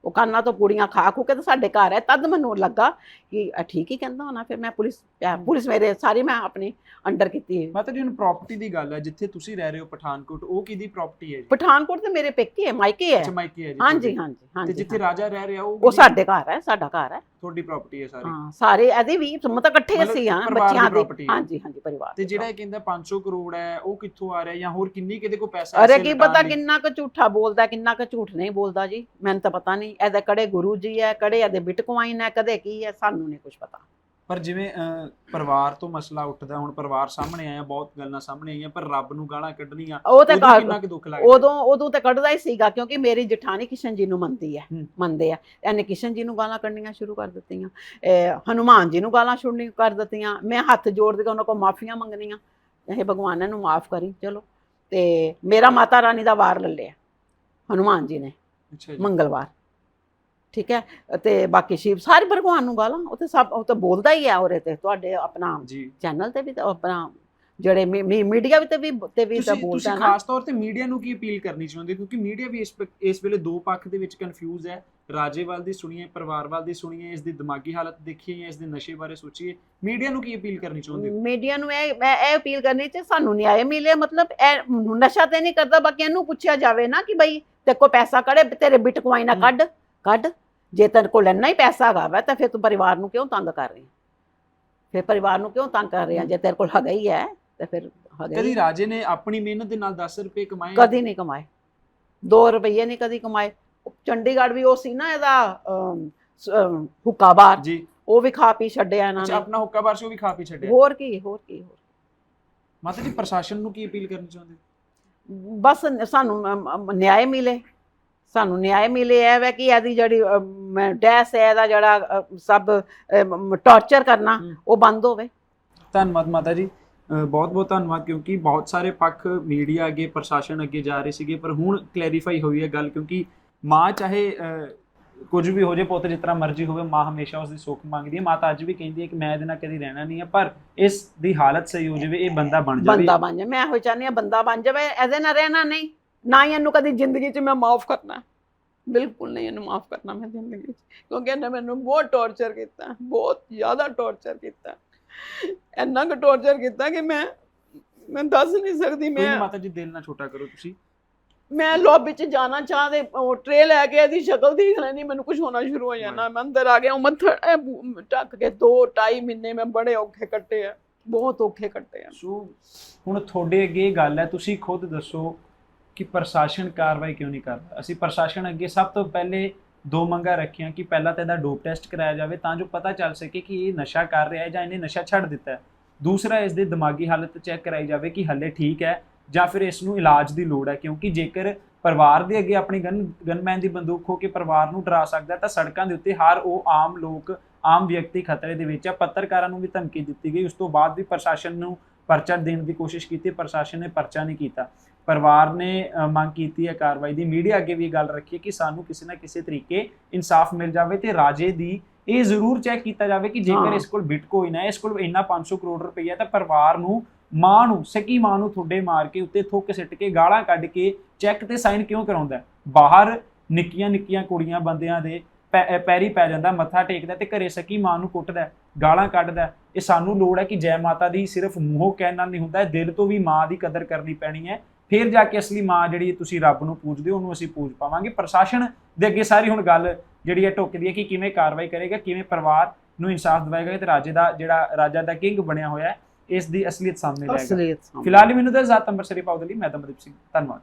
ਉਹ ਕਾਨਾਂ ਤੋਂ ਪੂੜੀਆਂ ਖਾ ਖੂ ਕੇ ਤਾਂ ਸਾਡੇ ਘਰ ਹੈ ਤਦ ਮੈਨੂੰ ਲੱਗਾ ਕਿ ਇਹ ਠੀਕ ਹੀ ਕਹਿੰਦਾ ਹੋਣਾ ਫਿਰ ਮੈਂ ਪੁਲਿਸ ਅਹ, ਪੁਲਿਸ ਮੇਰੇ ਸਾਰੀ ਮੈਂ ਆਪਣੀ ਅੰਡਰ ਕੀਤੀ ਮਾਤਾ ਜੀ ਹੁਣ ਪ੍ਰਾਪਰਟੀ ਦੀ ਗੱਲ ਹੈ ਜਿੱਥੇ ਤੁਸੀਂ ਰਹਿ ਰਹੇ ਹੋ ਪਠਾਨਕੋਟ ਉਹ ਕਿਹਦੀ ਪ੍ਰਾਪਰਟੀ ਹੈ ਜੀ? ਪਠਾਨਕੋਟ ਤੇ ਮੇਰੇ ਪੇਕੇ ਹੈ ਮਾਇਕੇ ਹੈ। ਅੱਛਾ ਮਾਈਕੀ ਹੈ ਜੀ ਹਾਂਜੀ ਤੁਹਾਡੀ। ਹਾਂਜੀ ਤੇ ਹਾਂਜੀ। ਜਿੱਥੇ ਰਾਜਾ ਰਹਿ ਰਿਹਾ ਉਹ ਉਹ ਕਿਹਦੀ- ਸਾਡੇ ਘਰ ਹੈ ਸਾਡਾ ਘਰ ਹੈ। ਤੁਹਾਡੀ ਪ੍ਰਾਪਰਟੀ ਹੈ ਸਾਰੀ ਹਾਂ ਸਾਰੇ ਇਹਦੇ ਵੀ ਮਤਲਬ ਇਕੱਠੇ ਮਤਲਬ ਅਸੀਂ ਹਾਂ ਪਰਿਵਾਰ ਦੀ ਬੱਚਿਆਂ ਦੇ ਹੈ। ਹਾਂਜੀ ਹਾਂਜੀ ਪਰਿਵਾਰ ਤੇ ਦੀ ਜਿਹੜਾ ਇਹ ਕਹਿੰਦਾ 500 ਕਰੋੜ ਹੈ ਉਹ ਕਿੱਥੋਂ ਆ ਰਿਹਾ ਜਾਂ ਹੋਰ ਕਿੰਨੀ ਕਿਤੇ ਕੋ ਪੈਸਾ। ਅਰੇ ਕੀ ਪਤਾ ਲਈ? ਕਿੰਨਾ ਕੁ ਝੂਠਾ ਬੋਲਦਾ ਕਿੰਨਾ ਕੁ ਝੂਠ ਨਹੀਂ ਬੋਲਦਾ ਜੀ ਮੈਨੂੰ ਤਾਂ ਪਤਾ ਨਹੀਂ ਇਹਦੇ ਕੜੇ ਗੁਰੂ ਜੀ ਹੈ ਕੜੇ ਇਹਦੇ ਬਿਟਕੋਇਨ ਹੈ ਕਦੇ ਕੀ ਹੈ ਸਾਨੂੰ ਨਹੀਂ ਕੁਝ ਪਤਾ ਪਰ ਜਿਵੇਂ ਪਰਿਵਾਰ ਤੋਂ ਮਸਲਾ ਉੱਠਦਾ ਹੁਣ ਪਰਿਵਾਰ ਸਾਹਮਣੇ ਆਇਆ ਬਹੁਤ ਗੱਲਾਂ ਸਾਹਮਣੇ ਆਈਆਂ ਪਰ ਰੱਬ ਨੂੰ ਗਾਲਾਂ ਕੱਢਣੀਆਂ ਉਹ ਤੇ ਕਿੰਨਾ ਕੁ ਦੁੱਖ ਲੱਗਦਾ? ਉਦੋਂ ਉਦੋਂ ਤੇ ਕੱਢਦਾ ਹੀ ਸੀਗਾ ਕਿਉਂਕਿ ਮੇਰੀ ਜਠਾਣੀ ਕਿਸ਼ਨ ਜੀ ਨੂੰ ਮੰਨਦੀ ਹੈ। ਮੰਨਦੇ ਆ। ਇਹਨੇ ਕਿਸ਼ਨ ਜੀ ਨੂੰ ਗਾਲਾਂ ਕੱਢਣੀਆਂ ਸ਼ੁਰੂ ਕਰ ਦਿੱਤੀਆਂ ਹਨੂਮਾਨ ਜੀ ਨੂੰ ਗਾਲਾਂ ਛੁੱੜਨੀ ਕਰ ਦਿੱਤੀਆਂ ਮੈਂ ਹੱਥ ਜੋੜ ਕੇ ਉਹਨਾਂ ਕੋਲ ਮਾਫੀਆਂ ਮੰਗਣੀਆਂ ਇਹ ਭਗਵਾਨ ਨੂੰ ਮਾਫ ਕਰੀ ਚਲੋ। ਤੇ ਮੇਰਾ ਮਾਤਾ ਰਾਣੀ ਦਾ ਵਾਰ ਲੈ ਲਿਆ ਹਨੂਮਾਨ ਜੀ ਨੇ ਅੱਛਾ ਜੀ। ਮੰਗਲਵਾਰ। ਠੀਕ ਹੈ ਤੇ ਬਾਕੀ ਸ਼ਿਵ ਸਾਰੇ ਭਗਵਾਨ ਨੂੰ ਗਾਲਾਂ ਉਹ ਤੇ ਸਭ ਉਹ ਤਾਂ ਬੋਲਦਾ ਹੀ ਹੈ ਉਹਦੇ ਤੇ ਤੁਹਾਡੇ ਆਪਣਾ ਜੀ। ਚੈਨਲ ਤੇ ਵੀ ਤਾਂ ਆਪਣਾ ਜਿਹੜੇ ਮੀਡੀਆ ਵੀ ਤੇ ਵੀ ਤੇ ਵੀ ਤਾਂ ਬੋਲਦਾ ਤੁਸੀਂ ਖਾਸ ਤੌਰ ਤੇ ਮੀਡੀਆ ਨੂੰ ਕੀ ਅਪੀਲ ਕਰਨੀ ਚਾਹੁੰਦੇ? ਕਿਉਂਕਿ ਮੀਡੀਆ ਵੀ ਇਸ ਵੇਲੇ ਦੋ ਪੱਖ ਦੇ ਵਿੱਚ ਕਨਫਿਊਜ਼ ਹੈ। ਰਾਜੇਵਾਲ ਦੀ ਸੁਣੀਏ ਪਰਿਵਾਰਵਾਲ ਦੀ ਸੁਣੀਏ ਇਸ ਦੀ ਦਿਮਾਗੀ ਹਾਲਤ ਦੇਖੀਏ ਜਾਂ ਇਸ ਦੇ ਨਸ਼ੇ ਬਾਰੇ ਸੋਚੀਏ। ਮੀਡੀਆ ਨੂੰ ਕੀ ਅਪੀਲ ਕਰਨੀ ਚਾਹੁੰਦੇ ਹੋ? ਮੀਡੀਆ ਨੂੰ ਇਹ ਮੈਂ ਇਹ ਅਪੀਲ ਕਰਨੀ ਚ ਸਾਨੂੰ ਨਿਆਂ ਮਿਲੇ ਮਤਲਬ ਇਹ ਨਸ਼ਾ ਤੇ ਨਹੀਂ ਕਰਦਾ ਬਾਕੀ ਇਹਨੂੰ ਪੁੱਛਿਆ ਜਾਵੇ ਨਾ ਕਿ ਬਈ ਤੇ ਕੋ ਪੈਸਾ ਕੜੇ ਤੇਰੇ ਬਿਟਕੋਇਨ ਨਾ। ਕੱਢ ਕੱਢ। ਜੇ ਤੇਰੇ ਕੋਲ ਇੰਨਾ ਹੀ ਪੈਸਾ ਹੈਗਾ ਵਾ ਤਾਂ ਫਿਰ ਤੂੰ ਪਰਿਵਾਰ ਨੂੰ ਕਿਉਂ ਤੰਗ ਕਰ ਰਹੀ? ਫਿਰ ਪਰਿਵਾਰ ਨੂੰ ਕਿਉਂ ਤੰਗ ਕਰ ਰਹੀ? ਹੈ ਜੇ ਤੇਰੇ ਕੋਲ ਹੈਗਾ ਹੀ ਹੈ ਤੇ ਫਿਰ ਹੈਗਾ ਕਦੀ ਰਾਜੇ ਨੇ ਆਪਣੀ ਮਿਹਨਤ ਦੇ ਨਾਲ 10 ਰੁਪਏ ਕਮਾਏ? ਕਦੀ ਨਹੀਂ ਕਮਾਏ। 2 ਰੁਪਏ ਨਹੀਂ ਕਦੀ ਕਮਾਏ। ਚੰਡੀਗੜ੍ਹ ਵੀ ਉਹ ਸੀ ਨਾ ਇਹਦਾ ਅਮ, ਸ- ਅਮ, ਹੁੱਕਾ ਬਾਰ। ਜੀ। ਉਹ ਵੀ ਖਾ ਪੀ ਛੱਡਿਆ ਇਹਨਾਂ ਅੱਛਾ ਨੇ। ਆਪਣਾ ਹੁੱਕਾ ਬਾਰ ਸੀ ਉਹ ਵੀ ਖਾ ਪੀ ਛੱਡਿਆ? ਹੋਰ ਕੀ ਹੋਰ ਕੀ ਹੋਰ ਮਾਤਾ ਜੀ ਪ੍ਰਸ਼ਾਸਨ ਨੂੰ ਕੀ ਅਪੀਲ ਕਰਨੀ ਚਾਹੁੰਦੇ? ਬਸ ਸਾਨੂੰ ਅਮ, ਅਮ, ਨਿਆਂ ਮਿਲੇ। ਸਾਨੂੰ ਨਿਆਂ ਮਿਲੇ ਇਹ ਵੈ ਕਿ ਇਹਦੀ ਜਿਹੜੀ ਡੈਸ ਹੈ ਇਹਦਾ ਜਿਹੜਾ ਸਭ ਟੌਰਚਰ ਕਰਨਾ। ਉਹ ਬੰਦ ਹੋਵੇ। ਧੰਨਵਾਦ ਮਾਤਾ ਜੀ। ਬਹੁਤ ਬਹੁਤ ਧੰਨਵਾਦ ਕਿਉਂਕਿ ਬਹੁਤ ਸਾਰੇ ਪੱਖ ਮੀਡੀਆ ਅੱਗੇ ਪ੍ਰਸ਼ਾਸਨ ਅੱਗੇ ਜਾ ਰਹੇ ਸੀਗੇ ਪਰ ਹੁਣ ਕਲੈਰੀਫਾਈ ਹੋਈ ਹੈ ਗੱਲ ਕਿਉਂਕਿ ਮਾਂ ਚਾਹੇ ਕੁਝ ਵੀ ਹੋ ਜੇ ਪੁੱਤ ਜਿਸ ਤਰ੍ਹਾਂ ਮਰਜ਼ੀ ਹੋਵੇ ਮਾਂ ਹਮੇਸ਼ਾ ਉਸ ਦੀ ਸੁੱਖ ਮੰਗਦੀ ਹੈ। ਮਾਤਾ ਅੱਜ ਵੀ ਕਹਿੰਦੀ ਹੈ ਕਿ ਮੈਂ ਇਹਦੇ ਨਾਲ ਕਦੀ ਰਹਿਣਾ ਨਹੀਂ ਹੈ ਪਰ ਇਸ ਦੀ ਹਾਲਤ ਸਹੀ ਹੋ ਜਾਵੇ ਇਹ ਬੰਦਾ ਬਣ ਜਾਵੇ। ਬੰਦਾ ਬਣ ਜਾਵੇ। ਮੈਂ ਇਹੋ ਚਾਹੁੰਦੀ ਹਾਂ ਬੰਦਾ ਬਣ ਜਾਵੇ ਇਹਦੇ ਨਾਲ ਰਹਿਣਾ ਨਹੀਂ। ਨਾ ਹੀ ਇਹਨੂੰ ਕਦੀ ਜ਼ਿੰਦਗੀ 'ਚ ਮੈਂ ਮਾਫ ਕਰਨਾ। ਬਿਲਕੁਲ ਨਹੀਂ ਇਹਨੂੰ ਮਾਫ ਕਰਨਾ ਮੈਂ ਜ਼ਿੰਦਗੀ 'ਚ ਕਿਉਂਕਿ ਇਹਨੇ ਮੈਨੂੰ ਬਹੁਤ ਟੌਰਚਰ ਕੀਤਾ ਬਹੁਤ ਜ਼ਿਆਦਾ ਟੌਰਚਰ ਕੀਤਾ। ਇੰਨਾ ਕੁ ਟੌਰਚਰ ਕੀਤਾ ਕਿ ਮੈਂ ਮੈਂ ਦੱਸ ਨਹੀਂ ਸਕਦੀ ਮੈਂ ਮਾਤਾ ਜੀ ਦਿਲ ਨਾ ਛੋਟਾ ਕਰੋ ਤੁਸੀਂ। ਮੈਂ ਲੌਬੀ 'ਚ ਜਾਣਾ ਚਾਹਦੇ ਉਹ ਟਰੇ ਲੈ ਕੇ ਇਹਦੀ ਸ਼ਕਲ ਦੇਖ ਲੈਣੀ ਮੈਨੂੰ ਕੁਝ ਹੋਣਾ ਸ਼ੁਰੂ ਹੋ ਜਾਣਾ। ਮੈਂ ਅੰਦਰ ਆ ਗਿਆ ਉਹ ਮੱਥਾ ਇਹ ਬੂ- ਢੱਕ ਕੇ ਦੋ ਢਾਈ ਮਹੀਨੇ ਮੈਂ ਬੜੇ ਔਖੇ ਕੱਟੇ ਆ ਬਹੁਤ ਔਖੇ ਕੱਟੇ ਆ। ਸੋ ਹੁਣ ਤੁਹਾਡੇ ਅੱਗੇ ਇਹ ਗੱਲ ਹੈ ਤੁਸੀਂ ਖੁਦ ਦੱਸੋ ਕਿ ਪ੍ਰਸ਼ਾਸਨ ਕਾਰਵਾਈ ਕਿਉਂ ਨਹੀਂ ਕਰਦਾ? ਅਸੀਂ ਪ੍ਰਸ਼ਾਸਨ ਅੱਗੇ ਸਭ ਤੋਂ ਪਹਿਲੇ ਦੋ ਮੰਗਾਂ ਰੱਖੀਆਂ ਕਿ ਪਹਿਲਾਂ ਤਾਂ ਇਹਦਾ ਡੋਪ ਟੈਸਟ ਕਰਾਇਆ ਜਾਵੇ ਤਾਂ ਜੋ ਪਤਾ ਚੱਲ ਸਕੇ ਕਿ ਇਹ ਨਸ਼ਾ ਕਰ ਰਿਹਾ ਹੈ ਜਾਂ ਇਹਨੇ ਨਸ਼ਾ ਛੱਡ ਦਿੱਤਾ ਹੈ। ਦੂਸਰਾ, ਇਸ ਦੇ ਦਿਮਾਗੀ ਹਾਲਤ ਚੈੱਕ ਕਰਾਈ ਜਾਵੇ ਕਿ ਹੱਲੇ ਠੀਕ ਹੈ ਜਾਂ ਫਿਰ ਇਸ ਨੂੰ ਇਲਾਜ ਦੀ ਲੋੜ ਹੈ, ਕਿਉਂਕਿ ਜੇਕਰ ਪਰਿਵਾਰ ਦੇ ਅੱਗੇ ਆਪਣੀ ਗਨ, ਗਨਮੈਨ ਦੀ ਬੰਦੂਕ ਹੋ ਕੇ ਪਰਿਵਾਰ ਨੂੰ ਡਰਾ ਸਕਦਾ ਤਾਂ ਸੜਕਾਂ ਦੇ ਉੱਤੇ ਹਰ ਉਹ ਆਮ ਲੋਕ, ਆਮ ਵਿਅਕਤੀ ਖਤਰੇ ਦੇ ਵਿੱਚ ਹੈ। ਪੱਤਰਕਾਰਾਂ ਨੂੰ ਵੀ ਧਮਕੀ ਦਿੱਤੀ ਗਈ। ਉਸ ਤੋਂ ਬਾਅਦ ਵੀ ਪ੍ਰਸ਼ਾਸਨ ਨੂੰ ਪਰਚਾ ਦੇਣ ਦੀ ਕੋਸ਼ਿਸ਼ ਕੀਤੀ, ਪ੍ਰਸ਼ਾਸਨ ਨੇ ਪਰਚਾ ਨਹੀਂ ਕੀਤਾ। ਪਰਿਵਾਰ ਨੇ ਮੰਗ ਕੀਤੀ ਹੈ ਕਾਰਵਾਈ ਦੀ ਮੀਡੀਆ ਅੱਗੇ ਵੀ ਇਹ ਗੱਲ ਰੱਖੀ ਹੈ ਕਿ ਸਾਨੂੰ ਕਿਸੇ ਨਾ ਕਿਸੇ ਤਰੀਕੇ ਇਨਸਾਫ ਮਿਲ ਜਾਵੇ ਤੇ ਰਾਜੇ ਦੀ ਇਹ ਜ਼ਰੂਰ ਚੈੱਕ ਕੀਤਾ ਜਾਵੇ ਕਿ ਜੇਕਰ। ਇਸ ਕੋਲ ਬਿਟਕੋਇਨ ਹੈ ਇਸ ਕੋਲ ਇੰਨਾ 500 ਕਰੋੜ ਰੁਪਈਆ ਤਾਂ ਪਰਿਵਾਰ ਨੂੰ ਮਾਂ ਨੂੰ ਸਕੀ ਮਾਂ ਨੂੰ ਤੁਹਾਡੇ ਮਾਰ ਕੇ ਉੱਤੇ ਥੁੱਕ ਸਿੱਟ ਕੇ ਗਾਲਾਂ ਕੱਢ ਕੇ ਚੈੱਕ ਤੇ ਸਾਈਨ ਕਿਉਂ ਕਰਾਉਂਦਾ? ਬਾਹਰ ਨਿੱਕੀਆਂ ਨਿੱਕੀਆਂ ਕੁੜੀਆਂ ਬੰਦਿਆਂ ਦੇ ਪੈਰੀ ਪੈ ਜਾਂਦਾ ਮੱਥਾ ਟੇਕਦਾ ਤੇ ਘਰੇ ਸਕੀ ਮਾਂ ਨੂੰ ਕੁੱਟਦਾ ਗਾਲਾਂ ਕੱਢਦਾ। ਇਹ ਸਾਨੂੰ ਲੋੜ ਹੈ ਕਿ ਜੈ ਮਾਤਾ ਦੀ ਸਿਰਫ ਮੂੰਹੋਂ ਕਹਿਣ ਨਾਲ ਨਹੀਂ ਹੁੰਦਾ ਦਿਲ ਤੋਂ ਵੀ ਮਾਂ ਦੀ ਕਦਰ ਕਰਨੀ ਪੈਣੀ ਹੈ ਫਿਰ ਜਾ ਕੇ ਅਸਲੀ ਮਾਂ ਜਿਹੜੀ ਤੁਸੀਂ ਰੱਬ ਨੂੰ ਪੂਜਦੇ ਹੋ ਉਹਨੂੰ ਅਸੀਂ ਪੂਜ ਪਾਵਾਂਗੇ। ਪ੍ਰਸ਼ਾਸਨ ਦੇ ਅੱਗੇ ਸਾਰੀ ਹੁਣ ਗੱਲ ਜਿਹੜੀ ਹੈ ਢੁੱਕਦੀ ਹੈ ਕਿ ਕਿਵੇਂ ਕਾਰਵਾਈ ਕਰੇਗਾ ਕਿਵੇਂ ਪਰਿਵਾਰ ਨੂੰ ਇਨਸਾਫ ਦਿਵਾਏਗਾ ਤੇ ਰਾਜੇ ਦਾ ਜਿਹੜਾ ਰਾਜਾ ਦਾ ਕਿੰਗ ਬਣਿਆ ਹੋਇਆ ਹੈ ਇਸ ਦੀ ਅਸਲੀਅਤ ਸਾਹਮਣੇ ਲਿਆਏਗਾ। ਫਿਲਹਾਲ ਮੈਨੂੰ ਤਾਂ ਜ਼ਾਤ ਅੰਮ੍ਰਿਤਸਰੀ ਪਾਉ ਦੇ ਲਈ ਮੈਂ ਦਮਦੀਪ ਸਿੰਘ। ਧੰਨਵਾਦ।